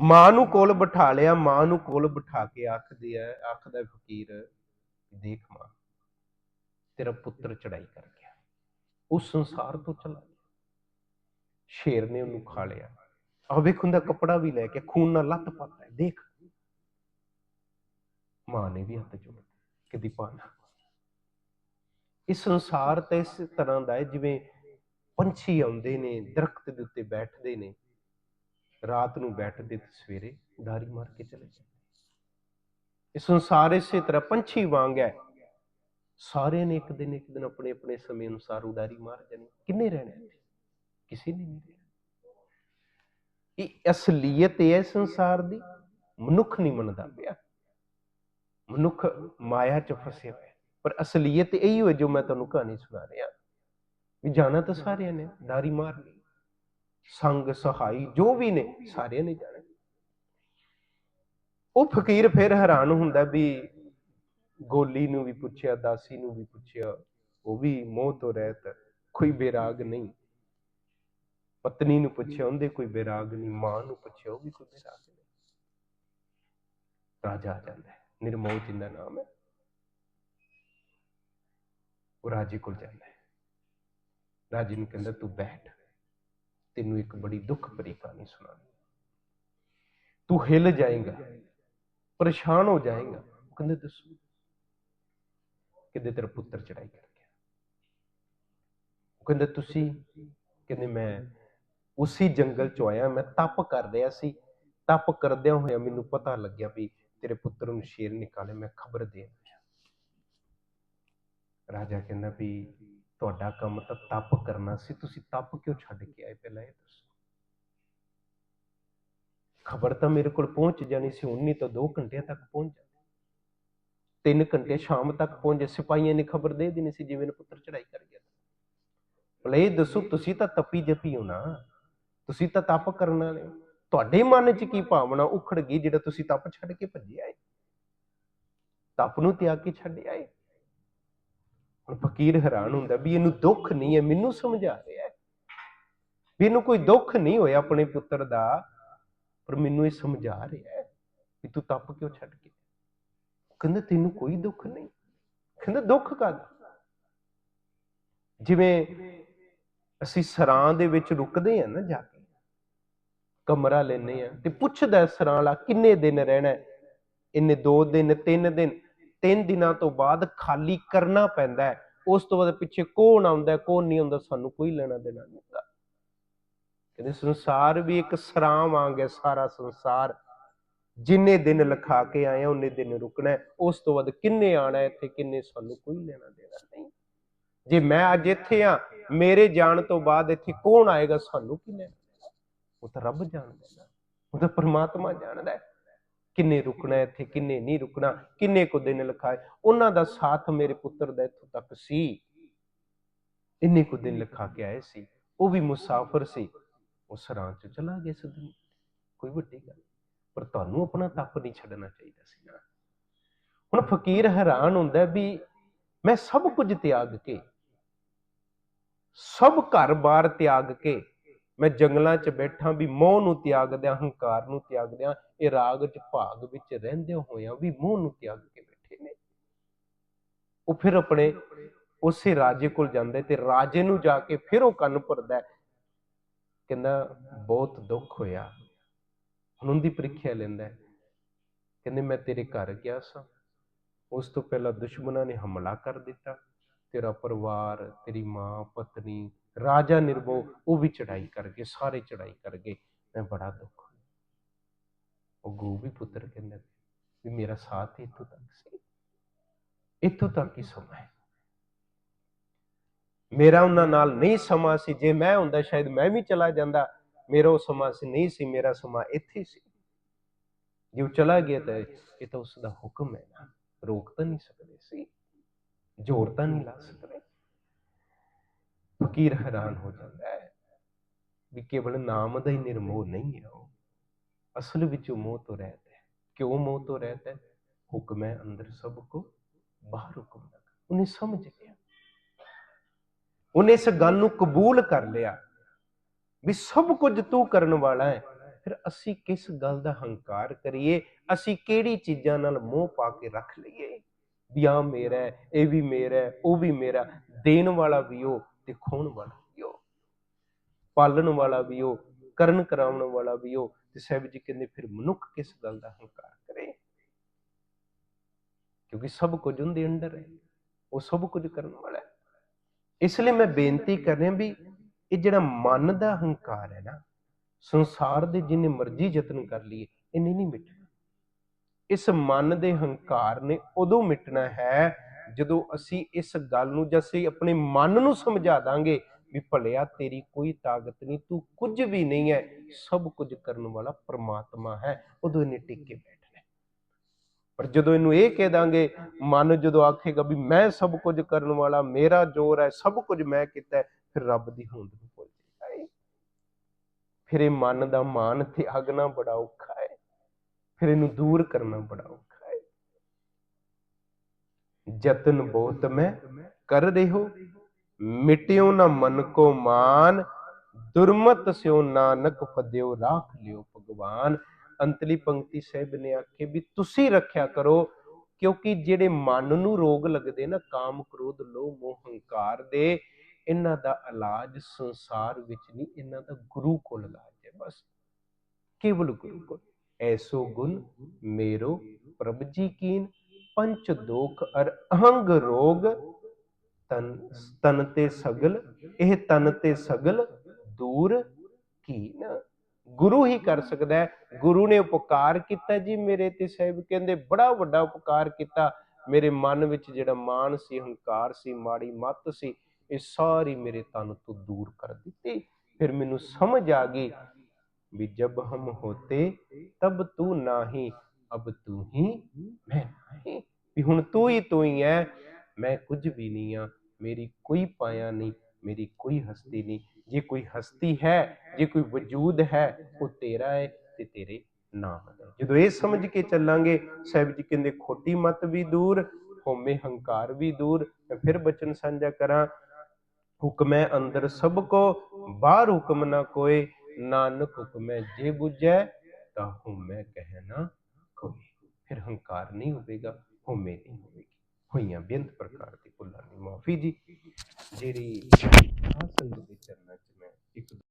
ਮਾਂ ਨੂੰ ਕੋਲ ਬਿਠਾ ਲਿਆ, ਮਾਂ ਨੂੰ ਕੋਲ ਬਿਠਾ ਕੇ ਆਖਦੀ ਹੈ, ਆਖਦਾ ਫਕੀਰ, ਦੇਖ ਮਾਂ, ਤੇਰਾ ਪੁੱਤਰ ਚੜਾਈ ਕਰ ਗਿਆ। ਉਹ ਸੰਸਾਰ ਤੋਂ ਚਲਾ ਗਿਆ। ਸ਼ੇਰ ਨੇ ਉਹਨੂੰ ਖਾ ਲਿਆ। ਆ ਵੇਖ ਉਹਦਾ ਕੱਪੜਾ ਵੀ ਲੈ ਕੇ, ਖੂਨ ਨਾਲ ਲੱਤ ਪਾਤਾ ਹੈ, ਦੇਖ। ਮਾਂ ਨੇ ਵੀ ਹੱਥ ਜੋੜ ਕਿਦੀ ਪਾਣਾ ਇਸ ਸੰਸਾਰ ਤਾਂ ਇਸ ਤਰ੍ਹਾਂ ਦਾ ਹੈ, ਜਿਵੇਂ ਪੰਛੀ ਆਉਂਦੇ ਨੇ, ਦਰਖਤ ਦੇ ਉੱਤੇ ਬੈਠਦੇ ਨੇ, ਰਾਤ ਨੂੰ ਬੈਠਦੇ ਤੇ ਸਵੇਰੇ ਉਡਾਰੀ ਮਾਰ ਕੇ ਚਲੇ ਜਾਂਦੇ। ਇਹ ਸੰਸਾਰ ਇਸੇ ਤਰ੍ਹਾਂ ਪੰਛੀ ਵਾਂਗ ਹੈ। ਸਾਰਿਆਂ ਨੇ ਇੱਕ ਦਿਨ ਇੱਕ ਦਿਨ ਆਪਣੇ ਆਪਣੇ ਸਮੇਂ ਅਨੁਸਾਰ ਉਡਾਰੀ ਮਾਰ ਜਾਣੀ ਕਿੰਨੇ ਰਹਿਣਾ ਕਿਸੇ ਨੇ ਨਹੀਂ ਇਹ ਅਸਲੀਅਤ ਇਹ ਹੈ ਸੰਸਾਰ ਦੀ, ਮਨੁੱਖ ਨਹੀਂ ਮੰਨਦਾ ਪਿਆ। ਮਨੁੱਖ ਮਾਇਆ 'ਚ ਫਸਿਆ ਹੋਇਆ। ਪਰ ਅਸਲੀਅਤ ਇਹੀ ਹੈ ਜੋ ਮੈਂ ਤੁਹਾਨੂੰ ਕਹਾਣੀ ਸੁਣਾ ਰਿਹਾ। ਵੀ ਜਾਣਾ ਤਾਂ ਸਾਰਿਆਂ ਨੇ, ਨਾਰੀ ਮਾਰ ਲਈ। ਸੰਗ, ਸਹਾਈ, ਜੋ ਵੀ ਨੇ, ਸਾਰਿਆਂ ਨੇ ਜਾਣਾ। ਉਹ ਫਕੀਰ ਫਿਰ ਹੈਰਾਨ ਹੁੰਦਾ ਵੀ ਗੋਲੀ ਨੂੰ ਵੀ ਪੁੱਛਿਆ, ਦਾਸੀ ਨੂੰ ਵੀ ਪੁੱਛਿਆ, ਉਹ ਵੀ ਮੋਹ ਤੋਂ ਰਹਿਤ ਕੋਈ ਬੇਰਾਗ ਨਹੀਂ। ਪਤਨੀ ਨੂੰ ਪੁੱਛਿਆ ਉਹਦੇ ਕੋਈ ਬੇਰਾਗ ਨਹੀਂ ਮਾਂ ਨੂੰ ਪੁੱਛਿਆ ਉਹ ਵੀ ਕੋਈ ਬੇਰਾਗ ਨਹੀਂ। ਰਾਜਾ ਆ ਜਾਂਦਾ ਹੈ ਨਿਰਮੋਹ ਜਿੰਦਾ ਨਾਮ ਹੈ। ਉਹ ਰਾਜੇ ਕੋਲ ਜਾਂਦਾ ਹੈ। ਰਾਜੇ ਨੂੰ ਕਹਿੰਦਾ ਤੂੰ ਬੈਠ ਤੈਨੂੰ ਇੱਕ ਬੜੀ ਦੁੱਖ ਭਰੀ ਕਹਾਣੀ ਸੁਣਾਉਣੀ ਤੂੰ ਹਿੱਲ ਜਾਏਗਾ ਪਰੇਸ਼ਾਨ ਹੋ ਜਾਏਗਾ। ਉਹ ਕਹਿੰਦੇ ਦੱਸੋ ਕਿਤੇ ਤੇਰਾ ਪੁੱਤਰ ਚੜਾਈ ਕਰ ਗਿਆ ਉਹ ਕਹਿੰਦੇ ਤੁਸੀਂ ਕਹਿੰਦੇ ਮੈਂ ਉਸੇ ਜੰਗਲ ਚੋਂ ਆਇਆ, ਮੈਂ ਤਪ ਕਰ ਰਿਹਾ ਸੀ। ਤਪ ਕਰਦਿਆਂ ਹੋਇਆ ਮੈਨੂੰ ਪਤਾ ਲੱਗਿਆ ਵੀ ਤੇਰੇ ਪੁੱਤਰ ਨੂੰ ਸ਼ੇਰ ਨਿਕਾਲੇ, ਮੈਂ ਖਬਰ ਦੇ ਰਾਜਾ ਕਹਿੰਦਾ ਵੀ ਤੁਹਾਡਾ ਕੰਮ ਤਾਂ ਤਪ ਕਰਨਾ ਸੀ, ਤੁਸੀਂ ਤਪ ਕਿਉਂ ਛੱਡ ਕੇ ਆਏ ਪਹਿਲਾਂ ਇਹ ਦੱਸੋ। ਖਬਰ ਤਾਂ ਮੇਰੇ ਕੋਲ ਪਹੁੰਚ ਜਾਣੀ ਸੀ 19 ਤੋਂ 2 ਘੰਟਿਆਂ ਤੱਕ ਪਹੁੰਚ ਜਾਂਦੀ 3 ਘੰਟੇ ਸ਼ਾਮ ਤੱਕ ਪਹੁੰਚੇ, ਸਿਪਾਹੀਆਂ ਨੇ ਖਬਰ ਦੇ ਦੇਣੀ ਸੀ ਜਿਵੇਂ ਪੁੱਤਰ ਚੜਾਈ ਕਰ ਗਿਆ। ਭਲੇ ਇਹ ਦੱਸੋ, ਤੁਸੀਂ ਤਾਂ ਤਪੀ ਜਪੀ ਹੋ ਨਾ। ਤੁਸੀਂ ਤਾਂ ਤਪ ਕਰਨ ਵਾਲੇ ਹੋ। ਤੁਹਾਡੇ ਮਨ 'ਚ ਕੀ ਭਾਵਨਾ ਉਖੜ ਗਈ ਜਿਹੜਾ ਤੁਸੀਂ ਤਪ ਛੱਡ ਕੇ ਭੱਜੇ ਆਏ ਤਪ ਨੂੰ ਤਿਆਗ ਕੇ ਛੱਡ ਆਏ ਹੁਣ ਫਕੀਰ ਹੈਰਾਨ ਹੁੰਦਾ ਵੀ ਇਹਨੂੰ ਦੁੱਖ ਨਹੀਂ ਹੈ, ਮੈਨੂੰ ਸਮਝਾ ਰਿਹਾ ਹੈ ਵੀ ਇਹਨੂੰ ਕੋਈ ਦੁੱਖ ਨਹੀਂ ਹੋਇਆ ਆਪਣੇ ਪੁੱਤਰ ਦਾ, ਪਰ ਮੈਨੂੰ ਇਹ ਸਮਝਾ ਰਿਹਾ ਹੈ ਵੀ ਤੂੰ ਤਪ ਕਿਉਂ ਛੱਡ ਕੇ? ਕਹਿੰਦਾ ਤੈਨੂੰ ਕੋਈ ਦੁੱਖ ਨਹੀਂ। ਕਹਿੰਦਾ ਦੁੱਖ ਕਾਹਦਾ? ਜਿਵੇਂ ਅਸੀਂ ਸਰਾਂ ਦੇ ਵਿੱਚ ਰੁਕਦੇ ਆ ਨਾ ਜਾ ਕੇ ਕਮਰਾ ਲੈਨੇ ਆ ਤੇ ਪੁੱਛਦਾ ਸਰਾਂ ਵਾਲਾ ਕਿੰਨੇ ਦਿਨ ਰਹਿਣਾ ਇੰਨੇ 2 ਦਿਨ 3 ਦਿਨ ਤਿੰਨ ਦਿਨਾਂ ਤੋਂ ਬਾਅਦ ਖਾਲੀ ਕਰਨਾ ਪੈਂਦਾ ਉਸ ਤੋਂ ਬਾਅਦ ਪਿੱਛੇ ਕੌਣ ਆਉਂਦਾ ਹੈ, ਕੌਣ ਨਹੀਂ ਆਉਂਦਾ ਸਾਨੂੰ ਕੋਈ ਲੈਣਾ ਦੇਣਾ ਨਹੀਂ ਹੁੰਦਾ। ਕਹਿੰਦੇ ਸੰਸਾਰ ਵੀ ਇੱਕ ਸਰਾਂ ਵਾਂਗ ਹੈ ਸਾਰਾ ਸੰਸਾਰ। ਜਿੰਨੇ ਦਿਨ ਲਿਖਾ ਕੇ ਆਏ ਆ ਉਹਨੇ ਦਿਨ ਰੁਕਣਾ ਉਸ ਤੋਂ ਬਾਅਦ ਕਿੰਨੇ ਆਣਾ ਇੱਥੇ ਕਿੰਨੇ ਸਾਨੂੰ ਕੋਈ ਲੈਣਾ ਦੇਣਾ ਨਹੀਂ। ਜੇ ਮੈਂ ਅੱਜ ਇੱਥੇ ਆ ਮੇਰੇ ਜਾਣ ਤੋਂ ਬਾਅਦ ਇੱਥੇ ਕੌਣ ਆਏਗਾ ਸਾਨੂੰ ਕੀ ਲੈਣਾ? ਉਹ ਤਾਂ ਰੱਬ ਜਾਣਦਾ ਹੈ ਨਾ। ਉਹ ਤਾਂ ਪਰਮਾਤਮਾ ਜਾਣਦਾ ਹੈ। ਕਿੰਨੇ ਰੁਕਣਾ ਇੱਥੇ, ਕਿੰਨੇ ਨਹੀਂ ਰੁਕਣਾ, ਕਿੰਨੇ ਕੁ ਦਿਨ ਲਿਖਾਏ। ਉਹਨਾਂ ਦਾ ਸਾਥ ਮੇਰੇ ਪੁੱਤਰ ਦਾ ਇੱਥੋਂ ਤੱਕ ਸੀ। ਇੰਨੇ ਕੁ ਦਿਨ ਲਿਖਾ ਕੇ ਆਏ ਸੀ। ਉਹ ਵੀ ਮੁਸਾਫਰ ਸੀ। ਉਹ ਰਾਹ ਚ ਚਲਾ ਗਿਆ ਸਦਨ ਕੋਈ ਵੱਡੀ ਗੱਲ ਪਰ ਤੁਹਾਨੂੰ ਆਪਣਾ ਤਪ ਨਹੀਂ ਛੱਡਣਾ ਚਾਹੀਦਾ ਸੀ ਨਾ। ਹੁਣ ਫਕੀਰ ਹੈਰਾਨ ਹੁੰਦਾ ਵੀ ਮੈਂ ਸਭ ਕੁਝ ਤਿਆਗ ਕੇ, ਸਭ ਘਰ-ਬਾਰ ਤਿਆਗ ਕੇ ਮੈਂ ਜੰਗਲਾਂ 'ਚ ਬੈਠਾ ਵੀ ਮੋਹ ਨੂੰ ਤਿਆਗਦਿਆਂ, ਹੰਕਾਰ ਨੂੰ ਤਿਆਗਦਿਆਂ, ਇਹ ਰਾਗ 'ਚ ਭਾਗ ਵਿੱਚ ਰਹਿੰਦੇ ਹੋਇਆਂ ਵੀ ਮੋਹ ਨੂੰ ਤਿਆਗ ਕੇ ਬੈਠੇ ਨੇ। ਉਹ ਫਿਰ ਆਪਣੇ ਉਸੇ ਰਾਜੇ ਕੋਲ ਜਾਂਦਾ ਤੇ ਰਾਜੇ ਨੂੰ ਜਾ ਕੇ ਫਿਰ ਉਹ ਕੰਨ ਭਰਦਾ ਕਹਿੰਦਾ, ਬਹੁਤ ਦੁੱਖ ਹੋਇਆ। ਹੁਣ ਉਹਦੀ ਪ੍ਰੀਖਿਆ ਲੈਂਦਾ ਕਹਿੰਦੇ, ਮੈਂ ਤੇਰੇ ਘਰ ਗਿਆ ਸਾਂ। ਉਸ ਤੋਂ ਪਹਿਲਾਂ ਦੁਸ਼ਮਣਾਂ ਨੇ ਹਮਲਾ ਕਰ ਦਿੱਤਾ। ਤੇਰਾ ਪਰਿਵਾਰ, ਤੇਰੀ ਮਾਂ, ਪਤਨੀ ਰਾਜਾ ਨਿਰਭਉ, ਉਹ ਵੀ ਚੜਾਈ ਕਰ ਗਏ ਸਾਰੇ ਚੜਾਈ ਕਰ ਗਏ ਮੈਂ ਬੜਾ ਦੁੱਖ ਹੋਇਆ। ਉਹ ਗੁਰੂ ਪੁੱਤਰ ਕਹਿੰਦਾ ਵੀ ਮੇਰਾ ਸਾਥ ਇੱਥੋਂ ਤੱਕ ਸੀ। ਇੱਥੋਂ ਤੱਕ ਹੀ ਸਮਾਂ ਹੈ। ਮੇਰਾ ਉਹਨਾਂ ਨਾਲ ਨਹੀਂ ਸਮਾਂ ਸੀ। ਜੇ ਮੈਂ ਹੁੰਦਾ, ਸ਼ਾਇਦ ਮੈਂ ਵੀ ਚਲਾ ਜਾਂਦਾ। ਮੇਰਾ ਉਹ ਸਮਾਂ ਸੀ, ਨਹੀਂ ਸੀ, ਮੇਰਾ ਸਮਾਂ ਇੱਥੇ ਸੀ। ਜੇ ਉਹ ਚਲਾ ਗਿਆ ਤਾਂ ਇਹ ਤਾਂ ਉਸ ਦਾ ਹੁਕਮ ਹੈ ਨਾ। ਰੋਕ ਤਾਂ ਨਹੀਂ ਸਕਦੇ ਸੀ, ਜ਼ੋਰ ਤਾਂ ਨਹੀਂ ਲਾ ਸਕਦੇ। ਫਕੀਰ ਹੈਰਾਨ ਹੋ ਜਾਂਦਾ ਹੈ ਵੀ ਕੇਵਲ ਨਾਮ ਦਾ ਹੀ ਨਿਰਮੋਹ ਨਹੀਂ ਹੈ ਉਹ। ਅਸਲ ਵਿੱਚ ਉਹ ਮੋਹ ਤੋਂ ਰਹਿਤ ਹੈ। ਕਿਉਂ ਮੋਹ ਤੋਂ ਰਹਿਤ ਹੈ? ਹੁਕਮ ਹੈ ਅੰਦਰ ਸਭ ਕੋ ਬਾਹਰ ਹੁਕਮ ਨਾ ਉਹਨੇ ਸਮਝ ਲਿਆ। ਉਹਨੇ ਇਸ ਗੱਲ ਨੂੰ ਕਬੂਲ ਕਰ ਲਿਆ ਵੀ ਸਭ ਕੁਝ ਤੂੰ ਕਰਨ ਵਾਲਾ ਹੈ। ਫਿਰ ਅਸੀਂ ਕਿਸ ਗੱਲ ਦਾ ਹੰਕਾਰ ਕਰੀਏ? ਅਸੀਂ ਕਿਹੜੀ ਚੀਜ਼ਾਂ ਨਾਲ ਮੋਹ ਪਾ ਕੇ ਰੱਖ ਲਈਏ? ਵੀ ਆ ਮੇਰਾ ਇਹ ਵੀ ਮੇਰਾ ਹੈ, ਉਹ ਵੀ ਮੇਰਾ ਦੇਣ ਵਾਲਾ ਵੀ ਉਹ ਤੇ ਖੋਣ ਵਾਲਾ ਵੀ ਉਹ, ਪਾਲਣ ਵਾਲਾ ਵੀ ਉਹ, ਕਰਨ ਕਰਾਉਣ ਵਾਲਾ ਵੀ ਉਹ, ਤੇ ਸਾਹਿਬ ਜੀ ਕਹਿੰਦੇ ਫਿਰ ਮਨੁੱਖ ਕਿਸ ਗੱਲ ਦਾ ਹੰਕਾਰ ਕਰੇ? ਕਿਉਂਕਿ ਸਭ ਕੁਝ ਉਹਦੇ ਅੰਡਰ ਹੈ, ਉਹ ਸਭ ਕੁਝ ਕਰਨ ਵਾਲਾ ਹੈ। ਇਸ ਲਈ ਮੈਂ ਬੇਨਤੀ ਕਰ ਰਿਹਾ ਵੀ ਇਹ ਜਿਹੜਾ ਮਨ ਦਾ ਹੰਕਾਰ ਹੈ ਨਾ, ਸੰਸਾਰ ਦੇ ਜਿੰਨੇ ਮਰਜ਼ੀ ਯਤਨ ਕਰ ਲਈਏ, ਇਹਨੇ ਨਹੀਂ ਮਿਟਣਾ। ਇਸ ਮਨ ਦੇ ਹੰਕਾਰ ਨੇ ਉਦੋਂ ਮਿਟਣਾ ਹੈ ਜਦੋਂ ਅਸੀਂ ਇਸ ਗੱਲ ਨੂੰ ਜਾਂ ਅਸੀਂ ਆਪਣੇ ਮਨ ਨੂੰ ਸਮਝਾ ਦਾਂਗੇ ਵੀ ਭਲਿਆ ਤੇਰੀ ਕੋਈ ਤਾਕਤ ਨਹੀਂ, ਤੂੰ ਕੁਝ ਵੀ ਨਹੀਂ ਹੈ, ਸਭ ਕੁਝ ਕਰਨ ਵਾਲਾ ਪ੍ਰਮਾਤਮਾ ਹੈ। ਉਦੋਂ ਇਹਨੇ ਟਿਕ ਕੇ ਬੈਠਣਾ। ਪਰ ਜਦੋਂ ਇਹਨੂੰ ਇਹ ਕਹਿ ਦਾਂਗੇ, ਮਨ ਜਦੋਂ ਆਖੇਗਾ ਵੀ ਮੈਂ ਸਭ ਕੁਝ ਕਰਨ ਵਾਲਾ, ਮੇਰਾ ਜ਼ੋਰ ਹੈ, ਸਭ ਕੁਝ ਮੈਂ ਕੀਤਾ ਫਿਰ ਰੱਬ ਦੀ ਹੋਂਦ ਨੂੰ ਭੁੱਲ ਜਾਏਗਾ ਫਿਰ ਇਹ ਮਨ ਦਾ ਮਾਨ ਤਿਆਗਣਾ ਬੜਾ ਔਖਾ ਹੈ ਫਿਰ ਇਹਨੂੰ ਦੂਰ ਕਰਨਾ ਬੜਾ ਔਖਾ ਜਤਨ ਬਹੁਤ ਮੈਂ ਕਰ ਰਹਿਓ ਮਿਟਿਓ ਨਾ ਮਨ ਕੋ ਮਾਨ, ਦੁਰਮਤ ਸਿਓ ਨਾਨਕ ਫਦਿਓ ਰਾਖ ਲਿਓ ਭਗਵਾਨ। ਅੰਤਲੀ ਪੰਕਤੀ ਸਾਹਿਬ ਨੇ ਆਖੇ ਵੀ ਤੁਸੀਂ ਰੱਖਿਆ ਕਰੋ, ਕਿਉਂਕਿ ਜਿਹੜੇ ਮਨ ਨੂੰ ਰੋਗ ਲੱਗਦੇ ਨਾ, ਕਾਮ ਕ੍ਰੋਧ, ਲੋਭ, ਮੋਹ, ਹੰਕਾਰ ਦੇ, ਇਹਨਾਂ ਦਾ ਇਲਾਜ ਸੰਸਾਰ ਵਿੱਚ ਨਹੀਂ, ਇਹਨਾਂ ਦਾ ਗੁਰੂ ਕੋਲ ਇਲਾਜ ਹੈ। ਬਸ ਕੇਵਲ ਗੁਰੂ ਕੋਲ। ਐਸੋ ਗੁਣ, ਮੇਰੋ ਪ੍ਰਭ ਜੀ ਕੀਨ। ਪੰਚ ਦੋਖ ਅਰ ਅਹੰਗ ਰੋਗ, ਤਨ ਤਨ ਤੇ ਸਗਲ, ਇਹ ਤਨ ਤੇ ਸਗਲ ਦੂਰ ਕੀਨ ਗੁਰੂ ਹੀ ਕਰ ਸਕਦਾ ਹੈ। ਗੁਰੂ ਨੇ ਉਪਕਾਰ ਕੀਤਾ ਜੀ ਮੇਰੇ ਤੇ, ਸਾਹਿਬ ਕਹਿੰਦੇ ਬੜਾ ਵੱਡਾ ਉਪਕਾਰ ਕੀਤਾ। ਮੇਰੇ ਮਨ ਵਿੱਚ ਜਿਹੜਾ ਮਾਨ ਸੀ, ਹੰਕਾਰ ਸੀ, ਮਾੜੀ ਮੱਤ ਸੀ, ਇਹ ਸਾਰੀ ਮੇਰੇ ਤਨ ਤੋਂ ਦੂਰ ਕਰ ਦਿੱਤੀ। ਫਿਰ ਮੈਨੂੰ ਸਮਝ ਆ ਗਈ ਵੀ ਜਬ ਹਮ ਹੋਤੇ, ਤਬ ਤੂੰ ਨਾਹੀ। ਅਬ ਤੂੰ ਹੀ ਮੈਂ ਵੀ ਹੁਣ ਤੂੰ ਹੀ ਤੂੰ ਹੀ ਹੈ ਮੈਂ ਕੁਝ ਵੀ ਨਹੀਂ ਆ। ਮੇਰੀ ਕੋਈ ਪਾਇਆ ਨਹੀਂ, ਮੇਰੀ ਕੋਈ ਹਸਤੀ ਨਹੀਂ। ਜੇ ਕੋਈ ਹਸਤੀ ਹੈ, ਜੇ ਕੋਈ ਵਜੂਦ ਹੈ, ਉਹ ਤੇਰਾ ਹੈ ਤੇ ਤੇਰੇ ਨਾਮ ਦਾ ਜਦੋਂ ਇਹ ਸਮਝ ਕੇ ਚੱਲਾਂਗੇ, ਸਾਹਿਬ ਜੀ ਕਹਿੰਦੇ, ਖੋਟੀ ਮਤ ਵੀ ਦੂਰ ਹੋਮੇ ਹੰਕਾਰ ਵੀ ਦੂਰ। ਮੈਂ ਫਿਰ ਬਚਨ ਸਾਂਝਾ ਕਰਾਂ, ਹੁਕਮੈ ਅੰਦਰ ਸਭ ਕੋ, ਬਾਹਰ ਹੁਕਮ ਨਾ ਕੋਏ। ਨਾਨਕ ਹੁਕਮੈ ਜੇ ਬੁਝੈ, ਤਾਂ ਹੁਮੈ ਕਹਿਣਾ ਕੋਈ ਫਿਰ ਹੰਕਾਰ ਨਹੀਂ ਹੋਵੇਗਾ ਹਉਮੈ ਨਹੀਂ ਹੋਵੇਗੀ। ਹੋਈਆਂ ਬੇਅੰਤ ਪ੍ਰਕਾਰ ਦੀ ਭੁੱਲਾਂ ਦੀ ਮਾਫੀ ਜੀ ਜਿਹੜੀ ਆਸਨ ਦੇ ਚਰਨਾਂ 'ਚ